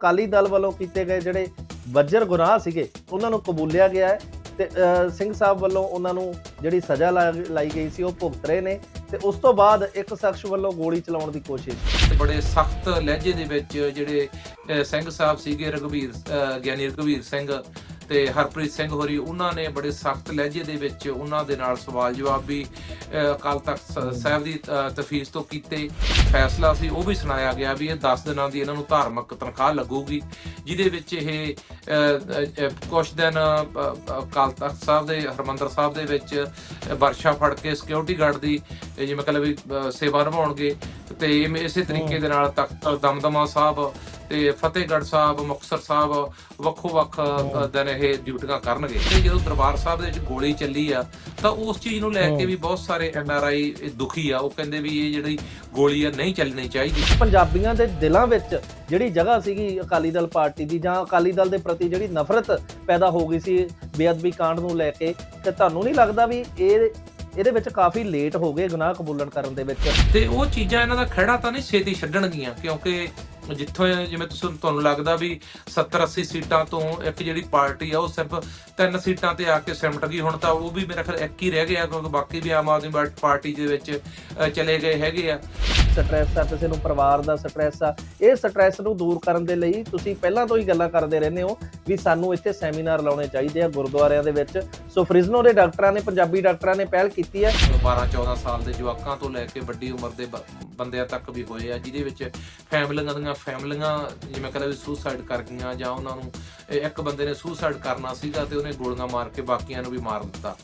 ਅਕਾਲੀ ਦਲ ਵੱਲੋਂ ਕੀਤੇ ਗਏ ਜਿਹੜੇ ਵੱਜਰ ਗੁਨਾਹ ਸੀਗੇ, ਉਹਨਾਂ ਨੂੰ ਕਬੂਲਿਆ ਗਿਆ ਹੈ ਤੇ ਸਿੰਘ ਸਾਹਿਬ ਵੱਲੋਂ ਉਹਨਾਂ ਨੂੰ ਜਿਹੜੀ ਸਜ਼ਾ ਲਾ- ਲਾਈ ਗਈ ਸੀ, ਉਹ ਭੁਗਤ ਰਹੇ ਨੇ ਤੇ ਉਸ ਤੋਂ ਬਾਅਦ ਇੱਕ ਸ਼ਖਸ ਵੱਲੋਂ ਗੋਲੀ ਚਲਾਉਣ ਦੀ ਕੋਸ਼ਿਸ਼। ਤੇ ਬੜੇ ਸਖਤ ਲਹਿਜੇ ਦੇ ਵਿੱਚ ਜਿਹੜੇ ਸਿੰਘ ਸਾਹਿਬ ਸੀਗੇ ਰਘਵੀਰ ਗਿਆਨੀ ਰਘਵੀਰ ਸਿੰਘ ਤੇ ਹਰਪ੍ਰੀਤ ਸਿੰਘ ਹੋਰੀ ਉਹਨਾਂ ਨੇ ਬੜੇ ਸਖਤ ਲਹਿਜੇ ਦੇ ਵਿੱਚ ਉਹਨਾਂ ਦੇ ਨਾਲ ਸਵਾਲ ਜਵਾਬ ਵੀ ਅਕਾਲ ਤਖਤ ਸਾਹਿਬ ਦੀ ਤਫੀਸ ਤੋਂ ਕੀਤੇ ਫੈਸਲਾ ਸੀ। ਉਹ ਵੀ ਸੁਣਾਇਆ ਗਿਆ ਵੀ ਇਹ 10 ਦਿਨਾਂ ਦੀ ਇਹਨਾਂ ਨੂੰ ਧਾਰਮਿਕ ਤਨਖਾਹ ਲੱਗੂਗੀ ਜਿਹਦੇ ਵਿੱਚ ਇਹ ਕੁਛ ਦਿਨ ਅਕਾਲ ਤਖਤ ਸਾਹਿਬ ਦੇ ਹਰਮੰਦਰ ਸਾਹਿਬ ਦੇ ਵਿੱਚ ਵਰਸ਼ਾ ਫੜ ਕੇ ਸਿਕਿਉਰਿਟੀ ਗਾਰਡ ਦੀ ਜਿਵੇਂ ਕਹ ਵੀ ਸੇਵਾ ਨਿਭਾਉਣਗੇ। ਤੇ ਇਸੇ ਤਰੀਕੇ ਦੇ ਨਾਲ ਤਖਤ ਦਮਦਮਾ ਸਾਹਿਬ ਤੇ ਫਤਿਹਗੜ੍ਹ ਸਾਹਿਬ ਮੁਕਤਸਰ ਸਾਹਿਬ ਵੱਖੋ ਵੱਖ ਦਿਨ ਇਹ ਡਿਊਟੀਆਂ ਕਰਨਗੇ। ਤੇ ਜਦੋਂ ਦਰਬਾਰ ਸਾਹਿਬ ਦੇ ਵਿੱਚ ਗੋਲੀ ਚੱਲੀ ਆ ਤਾਂ ਉਸ ਚੀਜ਼ ਨੂੰ ਲੈ ਕੇ ਵੀ ਬਹੁਤ ਸਾਰੇ ਐਨ ਆਰ ਆਈ ਦੁਖੀ ਆ। ਉਹ ਕਹਿੰਦੇ ਵੀ ਇਹ ਜਿਹੜੀ ਗੋਲੀ ਆ ਨਹੀਂ ਚੱਲਣੀ ਚਾਹੀਦੀ। ਪੰਜਾਬੀਆਂ ਦੇ ਦਿਲਾਂ ਵਿੱਚ ਜਿਹੜੀ ਜਗ੍ਹਾ ਸੀਗੀ ਅਕਾਲੀ ਦਲ ਪਾਰਟੀ ਦੀ ਜਾਂ ਅਕਾਲੀ ਦਲ ਦੇ ਪ੍ਰਤੀ ਜਿਹੜੀ ਨਫ਼ਰਤ ਪੈਦਾ ਹੋ ਗਈ ਸੀ ਬੇਅਦਬੀ ਕਾਂਡ ਨੂੰ ਲੈ ਕੇ ਤੇ ਤੁਹਾਨੂੰ ਨਹੀਂ ਲੱਗਦਾ ਵੀ ਇਹ ਇਹਦੇ ਵਿੱਚ ਕਾਫੀ ਲੇਟ ਹੋ ਗਏ ਗੁਨਾਹ ਕਬੂਲਣ ਕਰਨ ਦੇ ਵਿੱਚ? ਤੇ ਉਹ ਚੀਜ਼ਾਂ ਇਹਨਾਂ ਦਾ ਖੜਾ ਤਾਂ ਨਹੀਂ ਛੇਤੀ ਛੱਡਣਗੀਆਂ ਕਿਉਂਕਿ ਜਿੱਥੋਂ ਜਿਵੇਂ ਤੁਸੀਂ ਤੁਹਾਨੂੰ ਲੱਗਦਾ ਵੀ 70 80 ਸੀਟਾਂ ਤੋਂ ਇੱਕ ਜਿਹੜੀ ਪਾਰਟੀ ਆ ਉਹ ਸਿਰਫ ਤਿੰਨ ਸੀਟਾਂ ਤੇ ਆ ਕੇ ਸਿਮਟ ਗਈ। ਹੁਣ ਤਾਂ ਉਹ ਵੀ ਮੇਰੇ ਖਿਆਲ ਇੱਕ ਹੀ ਰਹਿ ਗਿਆ ਕਿਉਂਕਿ ਬਾਕੀ ਵੀ ਆਮ ਆਦਮੀ ਪਾਰਟ- ਪਾਰਟੀ ਦੇ ਵਿੱਚ ਚਲੇ ਗਏ ਹੈਗੇ ਆ। ਸਟ੍ਰੈਸ ਆ ਕਿਸੇ ਨੂੰ ਪਰਿਵਾਰ ਦਾ ਸਟ੍ਰੈਸ ਆ। ਇਹ ਸਟ੍ਰੈਸ ਨੂੰ ਦੂਰ ਕਰਨ ਦੇ ਲਈ ਤੁਸੀਂ ਪਹਿਲਾਂ ਤੋਂ ਹੀ ਗੱਲਾਂ ਕਰਦੇ ਰਹਿੰਦੇ ਹੋ ਵੀ ਸਾਨੂੰ ਇੱਥੇ ਸੈਮੀਨਾਰ ਲਾਉਣੇ ਚਾਹੀਦੇ ਆ ਗੁਰਦੁਆਰਿਆਂ ਦੇ ਵਿੱਚ। ਸੋ ਫ੍ਰਿਜ਼ਨੋ ਦੇ ਡਾਕਟਰਾਂ ਨੇ ਪੰਜਾਬੀ ਡਾਕਟਰਾਂ ਨੇ ਪਹਿਲ ਕੀਤੀ ਹੈ। 12 14 ਸਾਲ ਦੇ ਜਵਾਕਾਂ ਤੋਂ ਲੈ ਕੇ ਵੱਡੀ ਉਮਰ ਦੇ ਬੰਦਿਆਂ ਤੱਕ ਵੀ ਹੋਏ ਆ ਜਿਹਦੇ ਵਿੱਚ ਫੈਮਲੀਆਂ ਦੀਆਂ ਫੈਮਲੀਆਂ, ਜਿਵੇਂ ਕਹਿੰਦਾ ਵੀ ਸੁਸਾਈਡ ਕਰ ਗਈਆਂ ਜਾਂ ਉਹਨਾਂ ਨੂੰ ਇੱਕ ਬੰਦੇ ਨੇ ਸੁਸਾਈਡ ਕਰਨਾ ਸੀਗਾ ਤੇ ਉਹਨੇ ਗੋਲੀਆਂ ਮਾਰ ਕੇ ਬਾਕੀਆਂ ਨੂੰ ਵੀ ਮਾਰ ਦਿੱਤਾ।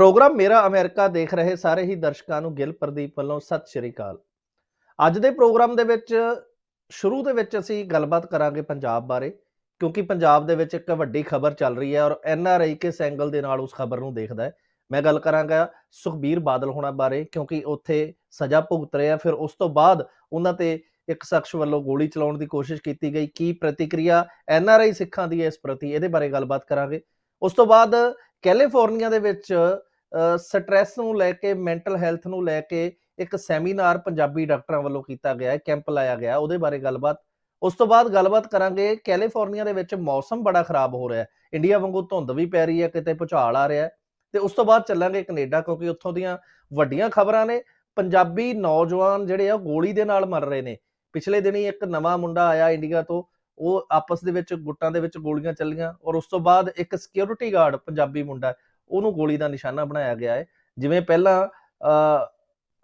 ਪ੍ਰੋਗਰਾਮ ਮੇਰਾ ਅਮਰੀਕਾ ਦੇਖ ਰਹੇ ਸਾਰੇ ਹੀ ਦਰਸ਼ਕਾਂ ਨੂੰ ਗਿਲ ਪ੍ਰਦੀਪ ਵੱਲੋਂ ਸਤਿ ਸ਼੍ਰੀ ਅਕਾਲ। ਅੱਜ ਦੇ ਪ੍ਰੋਗਰਾਮ ਦੇ ਵਿੱਚ ਸ਼ੁਰੂ ਦੇ ਵਿੱਚ ਅਸੀਂ ਗੱਲਬਾਤ ਕਰਾਂਗੇ ਪੰਜਾਬ ਬਾਰੇ, ਕਿਉਂਕਿ ਪੰਜਾਬ ਦੇ ਵਿੱਚ ਇੱਕ ਵੱਡੀ ਖਬਰ ਚੱਲ ਰਹੀ ਹੈ ਔਰ ਐਨ ਆਰ ਆਈ ਕਿਸ ਐਂਗਲ ਦੇ ਨਾਲ ਉਸ ਖਬਰ ਨੂੰ ਦੇਖਦਾ ਹੈ। ਮੈਂ ਗੱਲ ਕਰਾਂਗਾ ਸੁਖਬੀਰ ਬਾਦਲ ਹੋਣਾ ਬਾਰੇ, ਕਿਉਂਕਿ ਉੱਥੇ ਸਜ਼ਾ ਭੁਗਤ ਰਿਹਾ ਫਿਰ ਉਸ ਤੋਂ ਬਾਅਦ ਉਹਨਾਂ ਤੇ ਇੱਕ ਸ਼ਖਸ ਵੱਲੋਂ ਗੋਲੀ ਚਲਾਉਣ ਦੀ ਕੋਸ਼ਿਸ਼ ਕੀਤੀ ਗਈ। ਕੀ ਪ੍ਰਤੀਕਿਰਿਆ ਐਨ ਆਰ ਆਈ ਸਿੱਖਾਂ ਦੀ ਹੈ ਇਸ ਪ੍ਰਤੀ, ਇਹਦੇ ਬਾਰੇ ਗੱਲਬਾਤ ਕਰਾਂਗੇ। ਉਸ ਤੋਂ ਬਾਅਦ ਕੈਲੀਫੋਰਨੀਆ ਦੇ ਵਿੱਚ ਸਟ੍ਰੈਸ ਨੂੰ ਲੈ ਕੇ ਮੈਂਟਲ ਹੈਲਥ ਨੂੰ ਲੈ ਕੇ ਇੱਕ ਸੈਮੀਨਾਰ ਪੰਜਾਬੀ ਡਾਕਟਰਾਂ ਵੱਲੋਂ ਕੀਤਾ ਗਿਆ ਹੈ ਕੈਂਪ ਲਾਇਆ ਗਿਆ, ਉਹਦੇ ਬਾਰੇ ਗੱਲਬਾਤ। ਉਸ ਤੋਂ ਬਾਅਦ ਗੱਲਬਾਤ ਕਰਾਂਗੇ ਕੈਲੀਫੋਰਨੀਆ ਦੇ ਵਿੱਚ ਮੌਸਮ ਬੜਾ ਖਰਾਬ ਹੋ ਰਿਹਾ ਹੈ। ਇੰਡੀਆ ਵਾਂਗੂ ਧੁੰਦ ਵੀ ਪੈ ਰਹੀ ਹੈ, ਕਿਤੇ ਭੁਚਾਲ ਆ ਰਿਹਾ ਹੈ। ਤੇ ਉਸ ਤੋਂ ਬਾਅਦ ਚੱਲਾਂਗੇ ਕੈਨੇਡਾ, ਕਿਉਂਕਿ ਉੱਥੋਂ ਦੀਆਂ ਵੱਡੀਆਂ ਖਬਰਾਂ ਨੇ। ਪੰਜਾਬੀ ਨੌਜਵਾਨ ਜਿਹੜੇ ਆ, ਉਹ ਗੋਲੀ ਦੇ ਨਾਲ ਮਰ ਰਹੇ ਨੇ। ਪਿਛਲੇ ਦਿਨੀ ਇੱਕ ਨਵਾਂ ਮੁੰਡਾ ਆਇਆ ਇੰਡੀਆ ਤੋਂ, ਉਹ ਆਪਸ ਦੇ ਵਿੱਚ, ਗੁੱਟਾਂ ਦੇ ਵਿੱਚ ਗੋਲੀਆਂ ਚੱਲੀਆਂ ਔਰ ਉਸ ਤੋਂ ਬਾਅਦ ਇੱਕ ਸਿਕਿਉਰਿਟੀ ਗਾਰਡ ਪੰਜਾਬੀ ਮੁੰਡਾ ਉਹਨੂੰ ਗੋਲੀ ਦਾ ਨਿਸ਼ਾਨਾ ਬਣਾਇਆ ਗਿਆ ਹੈ। ਜਿਵੇਂ ਪਹਿਲਾਂ ਅ,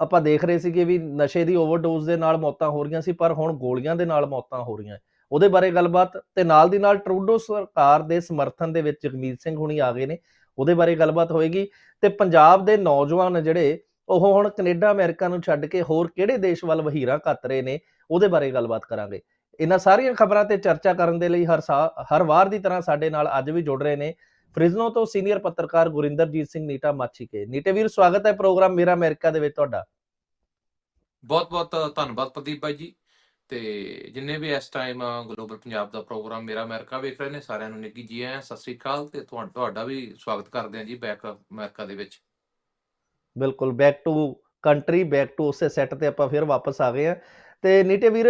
ਆਪਾਂ ਦੇਖ ਰਹੇ ਸੀਗੇ ਵੀ ਨਸ਼ੇ ਦੀ ਓਵਰਡੋਜ਼ ਦੇ ਨਾਲ ਮੌਤਾਂ ਹੋ ਰਹੀਆਂ ਸੀ ਪਰ ਹੁਣ ਗੋਲੀਆਂ ਦੇ ਨਾਲ ਮੌਤਾਂ ਹੋ ਰਹੀਆਂ। ਉਹਦੇ ਬਾਰੇ ਗੱਲਬਾਤ ਤੇ ਨਾਲ ਦੀ ਨਾਲ ਟਰੂਡੋ ਸਰਕਾਰ ਦੇ ਸਮਰਥਨ ਦੇ ਵਿੱਚ ਜਗਮੀਤ ਸਿੰਘ ਹੁਣੀ ਆ ਗਏ ਨੇ ਉਹਦੇ ਬਾਰੇ ਗੱਲਬਾਤ ਹੋਏਗੀ। ਤੇ ਪੰਜਾਬ ਦੇ ਨੌਜਵਾਨ ਜਿਹੜੇ ਉਹ ਹੁਣ ਕੈਨੇਡਾ ਅਮਰੀਕਾ ਨੂੰ ਛੱਡ ਕੇ ਹੋਰ ਕਿਹੜੇ ਦੇਸ਼ ਵੱਲ ਵਹੀਰਾਂ ਘੱਤ ਰਹੇ ਨੇ ਉਹਦੇ ਬਾਰੇ ਗੱਲਬਾਤ ਕਰਾਂਗੇ। ਇਹਨਾਂ ਸਾਰੀਆਂ ਖਬਰਾਂ ਤੇ ਚਰਚਾ ਕਰਨ ਦੇ ਲਈ ਹਰ ਸਾ- ਹਰ ਵਾਰ ਦੀ ਤਰ੍ਹਾਂ ਸਾਡੇ ਨਾਲ ਅੱਜ ਵੀ ਜੁੜ ਰਹੇ ਨੇ। ਫ੍ਰਿਜ਼ਨੋ ਤੋਂ ਸੀਨੀਅਰ ਪੱਤਰਕਾਰ ਗੁਰਿੰਦਰਜੀਤ ਸਿੰਘ ਨੀਟਾ ਮਾਛੀਕੇ ਨੀਟੇ ਵੀਰ ਸਵਾਗਤ ਹੈ ਪ੍ਰੋਗਰਾਮ ਮੇਰਾ ਅਮਰੀਕਾ ਦੇ ਵਿੱਚ ਤੁਹਾਡਾ। ਬਹੁਤ ਬਹੁਤ ਧੰਨਵਾਦ ਪ੍ਰਦੀਪ ਭਾਈ ਜੀ। ਤੇ ਜਿੰਨੇ ਵੀ ਇਸ ਟਾਈਮ ਗਲੋਬਲ ਪੰਜਾਬ ਦਾ ਪ੍ਰੋਗਰਾਮ ਮੇਰਾ ਅਮਰੀਕਾ ਵੇਖ ਰਹੇ ਨੇ ਸਾਰਿਆਂ ਨੂੰ ਨਿੱਗੀ ਜੀ ਆਇਆਂ ਸਤਿ ਸ੍ਰੀ ਅਕਾਲ। ਤੇ ਤੁਹਾ- ਤੁਹਾਡਾ ਵੀ ਸਵਾਗਤ ਕਰਦੇ ਹਾਂ ਜੀ ਬੈਕ ਅਮਰੀਕਾ ਦੇ ਵਿੱਚ। ਬਿਲਕੁਲ back to country back to ਉਸੇ ਸੈੱਟ ਤੇ ਆਪਾਂ ਫਿਰ ਵਾਪਸ ਆ ਗਏ ਆ ਤੇ ਨੀਟੇ ਵੀਰ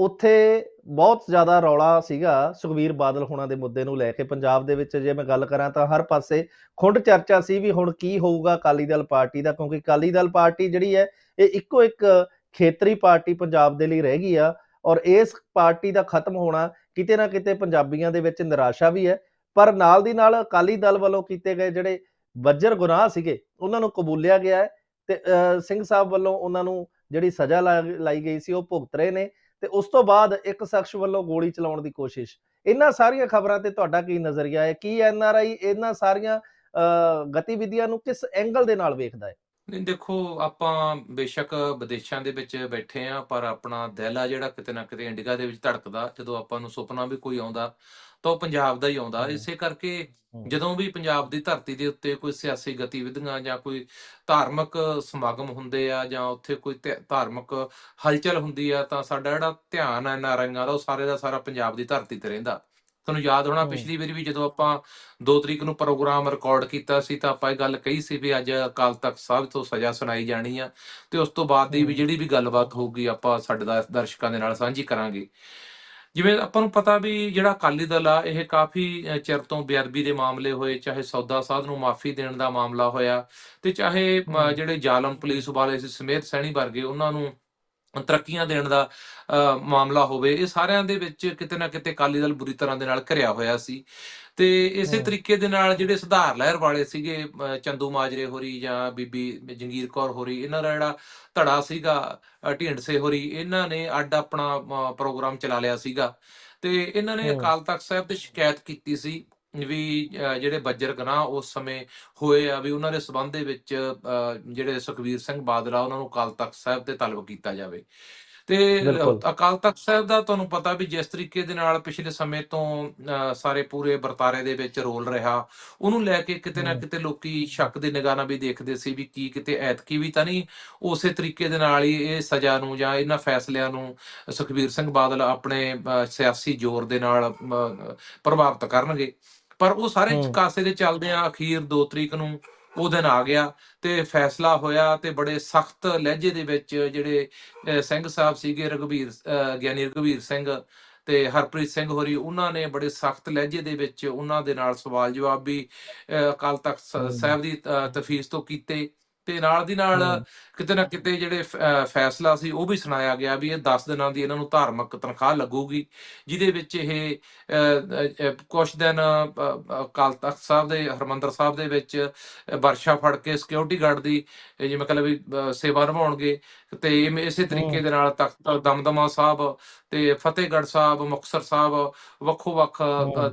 ਉੱਥੇ ਬਹੁਤ ਜ਼ਿਆਦਾ ਰੌਲਾ ਸੀਗਾ ਸੁਖਵੀਰ ਬਾਦਲ ਹੋਣਾ ਦੇ ਮੁੱਦੇ ਨੂੰ ਲੈ ਕੇ। ਪੰਜਾਬ ਦੇ ਵਿੱਚ ਜੇ ਮੈਂ ਗੱਲ ਕਰਾਂ ਤਾਂ ਹਰ ਪਾਸੇ ਖੁੰਡ ਚਰਚਾ ਸੀ ਵੀ ਹੁਣ ਕੀ ਹੋਊਗਾ ਅਕਾਲੀ ਦਲ ਪਾਰਟੀ ਦਾ, ਕਿਉਂਕਿ ਅਕਾਲੀ ਦਲ ਪਾਰਟੀ ਜਿਹੜੀ ਹੈ, ਇਹ ਇੱਕੋ ਇੱਕ ਖੇਤਰੀ ਪਾਰਟੀ ਪੰਜਾਬ ਦੇ ਲਈ ਰਹਿ ਗਈ ਆ ਔਰ ਇਸ ਪਾਰਟੀ ਦਾ ਖਤਮ ਹੋਣਾ ਕਿਤੇ ਨਾ ਕਿਤੇ ਪੰਜਾਬੀਆਂ ਦੇ ਵਿੱਚ ਨਿਰਾਸ਼ਾ ਵੀ ਹੈ। ਪਰ ਨਾਲ ਦੀ ਨਾਲ ਅਕਾਲੀ ਦਲ ਵੱਲੋਂ ਕੀਤੇ ਗਏ ਜਿਹੜੇ ਵੱਜਰ ਗੁਨਾਹ ਸੀਗੇ, ਉਹਨਾਂ ਨੂੰ ਕਬੂਲਿਆ ਗਿਆ ਹੈ ਤੇ ਸਿੰਘ ਸਾਹਿਬ ਵੱਲੋਂ ਉਹਨਾਂ ਨੂੰ ਜਿਹੜੀ ਸਜ਼ਾ ਲਾ- ਲਾਈ ਗਈ ਸੀ, ਉਹ ਭੁਗਤ ਰਹੇ ਨੇ। ਤੇ ਉਸ ਤੋਂ ਬਾਅਦ ਇੱਕ ਸ਼ਖਸ ਵੱਲੋਂ ਗੋਲੀ ਚਲਾਉਣ ਦੀ ਕੋਸ਼ਿਸ਼। ਇਹਨਾਂ ਸਾਰੀਆਂ ਖਬਰਾਂ ਤੇ ਤੁਹਾਡਾ ਕੀ ਨਜ਼ਰੀਆ ਹੈ? ਕੀ ਐਨ ਆਰ ਆਈ ਇਹਨਾਂ ਸਾਰੀਆਂ ਗਤੀਵਿਧੀਆਂ ਨੂੰ ਕਿਸ ਐਂਗਲ ਦੇ ਨਾਲ ਵੇਖਦਾ ਹੈ? ਨਹੀਂ, ਦੇਖੋ, ਆਪਾਂ ਬੇਸ਼ੱਕ ਵਿਦੇਸ਼ਾਂ ਦੇ ਵਿੱਚ ਬੈਠੇ ਆ ਪਰ ਆਪਣਾ ਦਿਲ ਆ ਜਿਹੜਾ ਕਿਤੇ ਨਾ ਕਿਤੇ ਇੰਡੀਆ ਦੇ ਵਿੱਚ ਧੜਕਦਾ, ਜਦੋਂ ਆਪਾਂ ਨੂੰ ਸੁਪਨਾ ਵੀ ਕੋਈ ਆਉਂਦਾ ਤਾਂ ਉਹ ਪੰਜਾਬ ਦਾ ਹੀ ਆਉਂਦਾ। ਇਸੇ ਕਰਕੇ। ਜਦੋਂ ਵੀ ਪੰਜਾਬ ਦੀ ਧਰਤੀ ਦੇ ਉੱਤੇ ਕੋਈ ਸਿਆਸੀ ਗਤੀਵਿਧੀਆਂ ਜਾਂ ਕੋਈ ਧਾਰਮਿਕ ਸਮਾਗਮ ਹੁੰਦੇ ਆ ਜਾਂ ਉੱਥੇ ਕੋਈ ਧਾਰਮਿਕ ਹਲਚਲ ਹੁੰਦੀ ਆ ਤਾਂ ਸਾਡਾ ਜਿਹੜਾ ਧਿਆਨ ਹੈ ਨਾਰਾਇਣਾਂ ਦਾ ਉਹ ਸਾਰੇ ਦਾ ਸਾਰਾ ਪੰਜਾਬ ਦੀ ਧਰਤੀ ਤੇ ਰਹਿੰਦਾ ਤੁਹਾਨੂੰ ਯਾਦ ਹੋਣਾ। ਪਿਛਲੀ ਵਾਰੀ ਵੀ ਜਦੋਂ ਆਪਾਂ 2 ਤਰੀਕ ਨੂੰ ਪ੍ਰੋਗਰਾਮ ਰਿਕਾਰਡ ਕੀਤਾ ਸੀ ਤਾਂ ਆਪਾਂ ਇਹ ਗੱਲ ਕਹੀ ਸੀ ਵੀ ਅੱਜ ਅਕਾਲ ਤਖਤ ਸਾਹਿਬ ਤੋਂ ਸਜ਼ਾ ਸੁਣਾਈ ਜਾਣੀ ਆ ਤੇ ਉਸ ਤੋਂ ਬਾਅਦ ਦੀ ਵੀ। ਜਿਹੜੀ ਵੀ ਗੱਲਬਾਤ ਹੋਊਗੀ ਆਪਾਂ ਸਾਡੇ ਦਾ ਦਰਸ਼ਕਾਂ ਦੇ ਨਾਲ ਸਾਂਝੀ ਕਰਾਂਗੇ ਜਿਵੇਂ ਆਪਾਂ ਨੂੰ ਪਤਾ ਵੀ ਜਿਹੜਾ ਅਕਾਲੀ ਦਲ ਆ ਇਹ ਕਾਫੀ ਚਿਰ ਤੋਂ ਬੇਅਦਬੀ ਦੇ ਮਾਮਲੇ ਹੋਏ ਚਾਹੇ ਸੌਦਾ ਸਾਧ ਨੂੰ ਮਾਫੀ ਦੇਣ ਦਾ ਮਾਮਲਾ ਹੋਇਆ ਤੇ ਚਾਹੇ। ਜਿਹੜੇ ਜ਼ਾਲਮ ਪੁਲਿਸ ਵਾਲੇ ਸੀ ਸਮੇਤ ਸੈਣੀ ਵਰਗੇ ਉਹਨਾਂ ਨੂੰ ਤਰੱਕੀਆਂ ਦੇਣ ਦਾ ਮਾਮਲਾ ਹੋਵੇ ਇਹ ਸਾਰਿਆਂ ਦੇ ਵਿੱਚ ਕਿਤੇ ਨਾ ਕਿਤੇ ਅਕਾਲੀ ਦਲ ਬੁਰੀ ਤਰ੍ਹਾਂ ਦੇ ਨਾਲ ਘਿਰਿਆ ਹੋਇਆ ਸੀ ਤੇ ਇਸੇ। ਤਰੀਕੇ ਦੇ ਨਾਲ ਜਿਹੜੇ ਸੁਧਾਰ ਲਹਿਰ ਵਾਲੇ ਸੀਗੇ ਚੰਦੂ ਮਾਜਰੇ ਹੋਰੀ ਜਾਂ ਬੀਬੀ ਜੰਗੀਰ ਕੌਰ ਹੋਰੀ ਇਹਨਾਂ ਦਾ ਜਿਹੜਾ ਧੜਾ ਸੀਗਾ ਢੀਂਡਸੇ ਹੋਰੀ ਇਹਨਾਂ ਨੇ ਅੱਡ ਆਪਣਾ ਪ੍ਰੋਗਰਾਮ ਚਲਾ ਲਿਆ ਸੀਗਾ ਤੇ ਇਹਨਾਂ ਨੇ। ਅਕਾਲ ਤਖਤ ਸਾਹਿਬ ਤੇ ਸ਼ਿਕਾਇਤ ਕੀਤੀ ਸੀ ਵੀ ਜਿਹੜੇ ਬੱਜਰ ਗਨਾਹ ਉਸ ਸਮੇਂ ਹੋਏ ਆ ਵੀ ਉਹਨਾਂ ਦੇ ਸਬੰਧ ਦੇ ਵਿੱਚ ਜਿਹੜੇ ਸੁਖਵੀਰ ਸਿੰਘ ਬਾਦਲ ਉਹਨਾਂ ਨੂੰ ਅਕਾਲ ਤਖਤ ਸਾਹਿਬ ਤੇ ਤਲਬ ਕੀਤਾ ਜਾਵੇ ਤੇ। ਅਕਾਲ ਤਖਤ ਸਾਹਿਬ ਦਾ ਤੁਹਾਨੂੰ ਪਤਾ ਵੀ ਜਿਸ ਤਰੀਕੇ ਦੇ ਨਾਲ ਪਿਛਲੇ ਸਮੇਂ ਤੋਂ ਸਾਰੇ ਪੂਰੇ ਵਰਤਾਰੇ ਦੇ ਵਿੱਚ ਰੋਲ ਰਿਹਾ ਉਹਨੂੰ ਲੈ ਕੇ ਕਿਤੇ ਨਾ। ਕਿਤੇ ਲੋਕੀ ਸ਼ੱਕ ਦੇ ਨਿਗਾਹ ਨਾਲ ਵੀ ਦੇਖਦੇ ਸੀ ਵੀ ਕੀ ਕਿਤੇ ਐਤਕੀ ਵੀ ਤਾਂ ਨਹੀਂ ਉਸੇ ਤਰੀਕੇ ਦੇ ਨਾਲ ਹੀ ਇਹ ਸਜ਼ਾ ਨੂੰ ਜਾਂ ਇਹਨਾਂ ਫੈਸਲਿਆਂ ਨੂੰ ਸੁਖਬੀਰ ਸਿੰਘ ਬਾਦਲ ਆਪਣੇ ਸਿਆਸੀ ਜ਼ੋਰ ਦੇ ਨਾਲ ਪ੍ਰਭਾਵਿਤ ਕਰਨਗੇ ਪਰ ਉਹ ਸਾਰੇ। ਕਾਸੇ ਦੇ ਚੱਲਦੇ ਆ ਅਖੀਰ 2 ਤਰੀਕ ਨੂੰ ਉਹ ਦਿਨ ਆ ਗਿਆ ਤੇ ਫੈਸਲਾ ਹੋਇਆ ਤੇ ਬੜੇ ਸਖਤ ਲਹਿਜੇ ਦੇ ਵਿੱਚ ਜਿਹੜੇ ਸਿੰਘ ਸਾਹਿਬ ਸੀਗੇ ਰਘਵੀਰ ਅ, ਗਿਆਨੀ ਰਘਵੀਰ ਸਿੰਘ ਤੇ ਹਰਪ੍ਰੀਤ ਸਿੰਘ ਹੋਰੀ ਉਹਨਾਂ ਨੇ ਬੜੇ ਸਖਤ ਲਹਿਜੇ ਦੇ ਵਿੱਚ ਉਹਨਾਂ ਦੇ ਨਾਲ ਸਵਾਲ ਜਵਾਬ ਵੀ ਅਕਾਲ ਤਖਤ। ਸਾਹਿਬ ਦੀ ਅ, ਤਫੀਜ਼ ਤੋਂ ਕੀਤੇ ਤੇ ਨਾਲ ਦੀ ਨਾਲ। ਕਿਤੇ ਨਾ ਕਿਤੇ ਜਿਹੜੇ ਫੈਸਲਾ ਸੀ ਉਹ ਵੀ ਸੁਣਾਇਆ ਗਿਆ ਵੀ ਇਹ 10 ਦਿਨਾਂ ਦੀ ਇਹਨਾਂ ਨੂੰ ਧਾਰਮਿਕ ਤਨਖਾਹ ਲੱਗੂਗੀ ਜਿਹਦੇ ਵਿੱਚ ਇਹ ਕੁਝ ਦਿਨ ਅਕਾਲ ਤਖਤ ਸਾਹਿਬ ਦੇ ਹਰਮੰਦਰ ਸਾਹਿਬ ਦੇ ਵਿੱਚ ਵਰਸ਼ਾ ਫੜ ਕੇ ਸਿਕਿਉਰਿਟੀ ਗਾਰਡ ਦੀ ਜਿਵੇਂ ਕਹ ਵੀ ਸੇਵਾ ਨਿਭਾਉਣਗੇ ਤੇ ਇਸੇ ਤਰੀਕੇ। ਦੇ ਨਾਲ ਤਖਤ ਦਮਦਮਾ ਸਾਹਿਬ ਤੇ ਫਤਿਹਗੜ੍ਹ ਸਾਹਿਬ ਮੁਕਤਸਰ ਸਾਹਿਬ ਵੱਖੋ ਵੱਖ।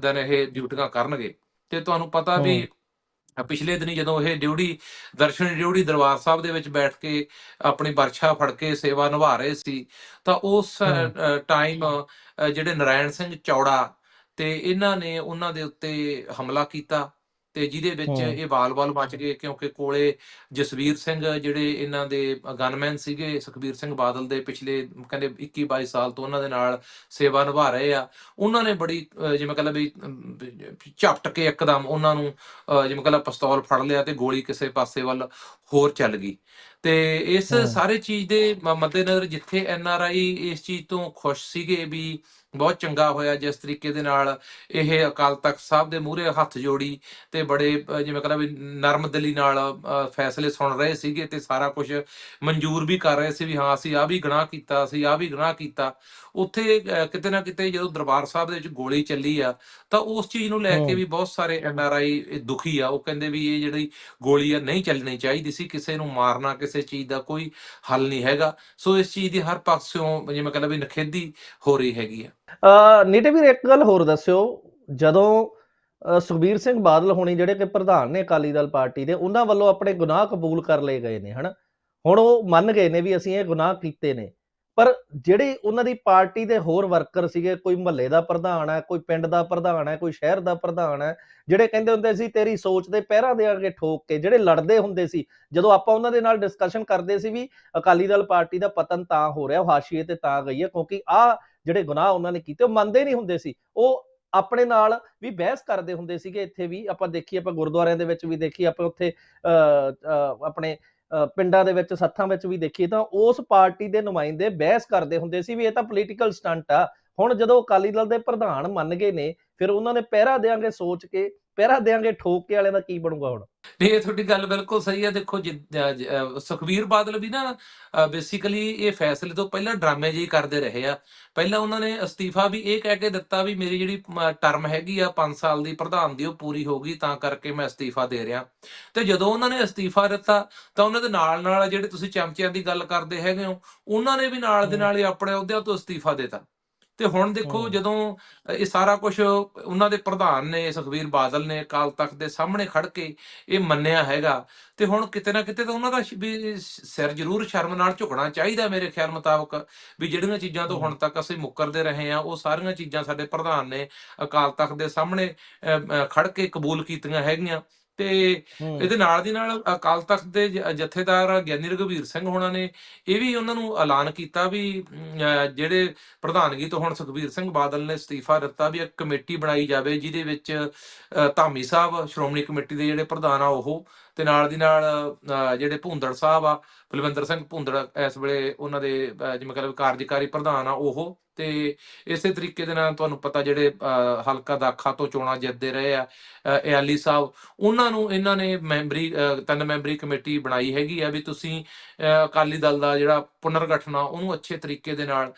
ਦਿਨ ਇਹ ਡਿਊਟੀਆਂ ਕਰਨਗੇ ਤੇ ਤੁਹਾਨੂੰ ਪਤਾ ਵੀ ਪਿਛਲੇ ਦਿਨੀ ਜਦੋਂ ਇਹ ਡਿਊਟੀ ਦਰਸ਼ਨ ਡਿਊਟੀ ਦਰਬਾਰ ਸਾਹਿਬ ਦੇ ਵਿੱਚ ਬੈਠ ਕੇ ਆਪਣੀ ਵਰਸ਼ਾ ਫੜ ਕੇ ਸੇਵਾ ਨਿਭਾ ਰਹੇ ਸੀ ਤਾਂ ਉਸ। ਟਾਈਮ ਜਿਹੜੇ ਨਰਾਇਣ ਸਿੰਘ ਚੌੜਾ ਤੇ ਇਹਨਾਂ ਨੇ ਉਹਨਾਂ ਦੇ ਉੱਤੇ ਹਮਲਾ ਕੀਤਾ ਤੇ ਜਿਹਦੇ ਵਿੱਚ। ਇਹ ਵਾਲ-ਵਾਲ ਬਚ ਗਏ ਕਿਉਂਕਿ ਕੋਲੇ ਜਸਵੀਰ ਸਿੰਘ ਜਿਹੜੇ ਇਹਨਾਂ ਦੇ ਗਨਮੈਨ ਸੀਗੇ ਸੁਖਬੀਰ ਸਿੰਘ ਬਾਦਲ ਦੇ ਪਿਛਲੇ ਕਹਿੰਦੇ 21 22 ਸਾਲ ਤੋਂ ਉਹਨਾਂ ਦੇ ਨਾਲ ਸੇਵਾ ਨਿਭਾ ਰਹੇ ਆ ਉਹਨਾਂ ਨੇ ਬੜੀ ਜਿਵੇਂ ਕਹਿੰਦਾ ਵੀ ਝਪਟ ਕੇ ਇੱਕਦਮ ਉਹਨਾਂ ਨੂੰ ਜਿਵੇਂ ਕਹਿੰਦਾ ਪਿਸਤੌਲ ਫੜ ਲਿਆ ਤੇ ਗੋਲੀ ਕਿਸੇ ਪਾਸੇ ਵੱਲ ਹੋਰ ਚੱਲ ਗਈ ਤੇ ਇਸ। ਸਾਰੇ ਚੀਜ਼ ਦੇ ਮੱਦੇਨਜ਼ਰ ਜਿੱਥੇ ਐਨ ਆਰ ਆਈ ਇਸ ਚੀਜ਼ ਤੋਂ ਖੁਸ਼ ਸੀਗੇ ਵੀ ਬਹੁਤ ਚੰਗਾ ਹੋਇਆ ਜਿਸ ਤਰੀਕੇ ਦੇ ਨਾਲ ਇਹ ਅਕਾਲ ਤਖਤ ਸਾਹਿਬ ਦੇ ਮੂਹਰੇ ਹੱਥ ਜੋੜੀ ਤੇ ਬੜੇ ਜਿਵੇਂ ਕਹਿੰਦਾ ਵੀ ਨਰਮ ਦਿਲੀ ਨਾਲ ਅ, ਫੈਸਲੇ ਸੁਣ ਰਹੇ ਸੀਗੇ ਤੇ ਸਾਰਾ ਕੁਝ ਮਨਜ਼ੂਰ ਵੀ ਕਰ ਰਹੇ ਸੀ ਵੀ ਹਾਂ ਅਸੀਂ ਆ ਵੀ ਗੁਨਾਹ ਕੀਤਾ ਅਸੀਂ ਆ ਵੀ ਗੁਨਾਹ ਕੀਤਾ। ਉੱਥੇ ਕਿਤੇ ਨਾ ਕਿਤੇ ਜਦੋਂ ਦਰਬਾਰ ਸਾਹਿਬ ਦੇ ਵਿੱਚ ਗੋਲੀ ਚੱਲੀ ਆ ਤਾਂ ਉਸ ਚੀਜ਼ ਨੂੰ ਲੈ ਕੇ। ਵੀ ਬਹੁਤ ਸਾਰੇ ਐਨ ਆਰ ਆਈ ਦੁਖੀ ਆ। ਉਹ ਕਹਿੰਦੇ ਵੀ ਇਹ ਜਿਹੜੀ ਗੋਲੀ ਆ ਨਹੀਂ ਚੱਲਣੀ ਚਾਹੀਦੀ ਸੀ ਕਿਸੇ ਨੂੰ ਮਾਰਨਾ ਕਿਸੇ ਚੀਜ਼ ਦਾ ਕੋਈ ਹੱਲ ਨਹੀਂ ਹੈਗਾ। ਸੋ ਇਸ ਚੀਜ਼ ਦੀ ਹਰ ਪਾਸਿਓਂ ਜਿਵੇਂ ਕਹਿੰਦਾ ਵੀ ਨਖੇਦੀ ਹੋ ਰਹੀ ਹੈਗੀ ਆ। ਅ, ਨੀਟੇ ਵੀਰ ਇੱਕ ਗੱਲ ਹੋਰ ਦੱਸਿਓ। ਜਦੋਂ ਸੁਖਬੀਰ ਸਿੰਘ ਬਾਦਲ ਹੋਣੀ ਜਿਹੜੇ ਕਿ ਪ੍ਰਧਾਨ ਨੇ ਅਕਾਲੀ ਦਲ ਪਾਰਟੀ ਦੇ ਉਹਨਾਂ ਵੱਲੋਂ ਆਪਣੇ ਗੁਨਾਹ ਕਬੂਲ ਕਰ ਲਏ ਗਏ ਨੇ ਹਨਾ? ਹੁਣ ਉਹ ਮੰਨ ਗਏ ਨੇ ਵੀ ਅਸੀਂ ਇਹ ਗੁਨਾਹ ਕੀਤੇ ਨੇ। ਪਰ ਜਿਹੜੇ ਉਹਨਾਂ ਦੀ ਪਾਰਟੀ ਦੇ ਹੋਰ ਵਰਕਰ ਸੀਗੇ ਕੋਈ ਮਹੱਲੇ ਦਾ ਪ੍ਰਧਾਨ ਹੈ ਕੋਈ ਪਿੰਡ ਦਾ ਪ੍ਰਧਾਨ ਹੈ ਕੋਈ ਸ਼ਹਿਰ ਦਾ ਪ੍ਰਧਾਨ ਹੈ ਜਿਹੜੇ ਕਹਿੰਦੇ ਹੁੰਦੇ ਸੀ ਤੇਰੀ ਸੋਚ ਦੇ ਪਹਿਰਾ ਅੱਗੇ ਠੋਕ ਕੇ ਜਿਹੜੇ ਲੜਦੇ ਹੁੰਦੇ ਸੀ ਜਦੋਂ ਆਪਾਂ ਉਹਨਾਂ ਦੇ ਨਾਲ ਡਿਸਕਸ਼ਨ ਕਰਦੇ ਸੀ ਵੀ ਅਕਾਲੀ ਦਲ ਪਾਰਟੀ ਦਾ ਪਤਨ ਤਾਂ ਹੋ ਰਿਹਾ ਉਹ ਹਾਸ਼ੀਏ ਤੇ ਤਾਂ ਗਈ ਹੈ ਕਿਉਂਕਿ ਆ ਜਿਹੜੇ ਗੁਨਾਹ ਉਹਨਾਂ ਨੇ ਕੀਤੇ ਉਹ ਮੰਨਦੇ ਨਹੀਂ ਹੁੰਦੇ ਸੀ। ਉਹ ਆਪਣੇ ਨਾਲ ਵੀ ਬਹਿਸ ਕਰਦੇ ਹੁੰਦੇ ਸੀਗੇ ਇੱਥੇ ਵੀ ਆਪਾਂ ਦੇਖੀਏ ਆਪਾਂ ਗੁਰਦੁਆਰਿਆਂ ਦੇ ਵਿੱਚ ਵੀ ਦੇਖੀ ਆਪਾਂ ਉੱਥੇ ਅ, ਅ, ਆਪਣੇ ਪਿੰਡਾਂ ਦੇ ਵਿੱਚ, ਸੱਥਾਂ ਵਿੱਚ ਵੀ ਦੇਖੀਏ ਤਾਂ ਉਸ ਪਾਰਟੀ ਦੇ ਨੁਮਾਇੰਦੇ ਬਹਿਸ ਕਰਦੇ ਹੁੰਦੇ ਸੀ ਵੀ ਇਹ ਤਾਂ ਪੋਲੀਟੀਕਲ ਸਟੰਟ ਆ। ਹੁਣ ਜਦੋਂ ਅਕਾਲੀ ਦਲ ਦੇ ਪ੍ਰਧਾਨ ਮੰਨ ਗਏ ਨੇ, ਫਿਰ ਉਹਨਾਂ ਨੇ ਪਹਿਰਾ ਦੇਾਂਗੇ ਸੋਚ ਕੇ ਪਹਿਰਾ ਦੇਾਂਗੇ ਠੋਕ ਕੇ ਵਾਲਿਆਂ ਦਾ ਕੀ ਬਣੂਗਾ ਹੁਣ? ਨਹੀਂ ਇਹ ਤੁਹਾਡੀ ਗੱਲ ਬਿਲਕੁਲ ਸਹੀ ਹੈ। ਦੇਖੋ ਸੁਖਬੀਰ ਬਾਦਲ ਵੀ ਨਾ ਬੇਸਿਕਲੀ ਇਹ ਫੈਸਲੇ ਤੋਂ ਪਹਿਲਾਂ ਡਰਾਮੇ ਜਿਹੇ ਕਰਦੇ ਰਹੇ ਆ। ਪਹਿਲਾਂ ਉਹਨਾਂ ਨੇ ਅਸਤੀਫਾ ਵੀ ਇਹ ਕਹਿ ਕੇ ਦਿੱਤਾ ਵੀ ਮੇਰੀ ਜਿਹੜੀ ਟਰਮ ਹੈਗੀ ਆ 5 ਸਾਲ ਦੀ ਪ੍ਰਧਾਨ ਦੀ ਉਹ ਪੂਰੀ ਹੋ ਗਈ ਤਾਂ ਕਰਕੇ ਮੈਂ ਅਸਤੀਫਾ ਦੇ ਰਿਹਾ। ਤੇ ਜਦੋਂ ਉਹਨਾਂ ਨੇ ਅਸਤੀਫਾ ਦਿੱਤਾ ਤਾਂ ਉਹਨਾਂ ਦੇ ਨਾਲ ਨਾਲ ਜਿਹੜੇ ਤੁਸੀਂ ਚਮਚਿਆਂ ਦੀ ਗੱਲ ਕਰਦੇ ਹੈਗੇ ਹੋ ਉਹਨਾਂ ਨੇ ਵੀ ਨਾਲ ਦੇ। ਨਾਲ ਹੀ ਆਪਣੇ ਅਹੁਦਿਆਂ ਤੋਂ ਅਸਤੀਫਾ ਦਿੱਤਾ। ਤੇ ਹੁਣ ਦੇਖੋ ਜਦੋਂ ਇਹ ਸਾਰਾ ਕੁਝ ਉਹਨਾਂ ਦੇ ਪ੍ਰਧਾਨ ਨੇ ਸੁਖਬੀਰ ਬਾਦਲ ਨੇ ਅਕਾਲ ਤਖਤ ਦੇ ਸਾਹਮਣੇ ਖੜ ਕੇ ਇਹ ਮੰਨਿਆ ਹੈਗਾ। ਤੇ ਹੁਣ ਕਿਤੇ ਨਾ ਕਿਤੇ ਤਾਂ ਉਹਨਾਂ ਦਾ ਵੀ ਸਿਰ ਜ਼ਰੂਰ ਸ਼ਰਮ ਨਾਲ ਝੁਕਣਾ ਚਾਹੀਦਾ ਮੇਰੇ ਖਿਆਲ ਮੁਤਾਬਕ ਵੀ ਜਿਹੜੀਆਂ ਚੀਜ਼ਾਂ ਤੋਂ ਹੁਣ ਤੱਕ ਅਸੀਂ ਮੁੱਕਰਦੇ ਰਹੇ ਆ ਉਹ ਸਾਰੀਆਂ ਚੀਜ਼ਾਂ ਸਾਡੇ ਪ੍ਰਧਾਨ ਨੇ ਅਕਾਲ ਤਖਤ ਦੇ ਸਾਹਮਣੇ ਖੜ ਕੇ ਕਬੂਲ ਕੀਤੀਆਂ ਹੈਗੀਆਂ। ਤੇ ਇਹਦੇ ਨਾਲ ਦੀ ਨਾਲ ਅਕਾਲ ਤਖਤ ਦੇ ਜਥੇਦਾਰ ਗਿਆਨੀ ਰਘਵੀਰ ਸਿੰਘ ਹੋਣਾ ਨੇ ਇਹ ਵੀ ਉਹਨਾਂ ਨੂੰ ਐਲਾਨ ਕੀਤਾ ਵੀ ਜਿਹੜੇ ਪ੍ਰਧਾਨਗੀ ਤੋਂ ਹੁਣ ਸੁਖਬੀਰ ਸਿੰਘ ਬਾਦਲ ਨੇ ਅਸਤੀਫਾ ਦਿੱਤਾ ਵੀ ਇੱਕ ਕਮੇਟੀ ਬਣਾਈ ਜਾਵੇ ਜਿਹਦੇ ਵਿੱਚ ਧਾਮੀ ਸਾਹਿਬ ਸ਼੍ਰੋਮਣੀ ਕਮੇਟੀ ਦੇ ਜਿਹੜੇ ਪ੍ਰਧਾਨ ਆ ਉਹ ਤੇ ਨਾਲ ਦੀ ਨਾਲ ਜਿਹੜੇ ਭੁੰਦੜ ਸਾਹਿਬ ਆ ਬਲਵਿੰਦਰ ਸਿੰਘ ਭੁੰਦੜ ਇਸ ਵੇਲੇ ਉਹਨਾਂ ਦੇ ਜਿਵੇਂ ਕਹਿੰਦੇ ਕਾਰਜਕਾਰੀ ਪ੍ਰਧਾਨ ਆ ਉਹ ਤੇ ਇਸੇ ਤਰੀਕੇ ਦੇ ਨਾਲ ਤੁਹਾਨੂੰ ਪਤਾ ਜਿਹੜੇ ਹਲਕਾ ਦਾਖਾ ਤੋਂ ਚੋਣਾਂ ਜਿੱਤਦੇ ਰਹੇ ਆ ਅਹ, ਇਆਲੀ ਸਾਹਿਬ ਉਹਨਾਂ ਨੂੰ ਇਹਨਾਂ ਨੇ ਮੈਂਬਰੀ ਅਹ, ਤਿੰਨ ਮੈਂਬਰੀ ਕਮੇਟੀ ਬਣਾਈ ਹੈਗੀ ਆ ਵੀ ਤੁਸੀਂ ਅਹ, ਅਕਾਲੀ ਦਲ ਦਾ ਜਿਹੜਾ ਪੁਨਰਗਠਨ ਆ ਉਹਨੂੰ ਅੱਛੇ ਤਰੀਕੇ ਦੇ ਨਾਲ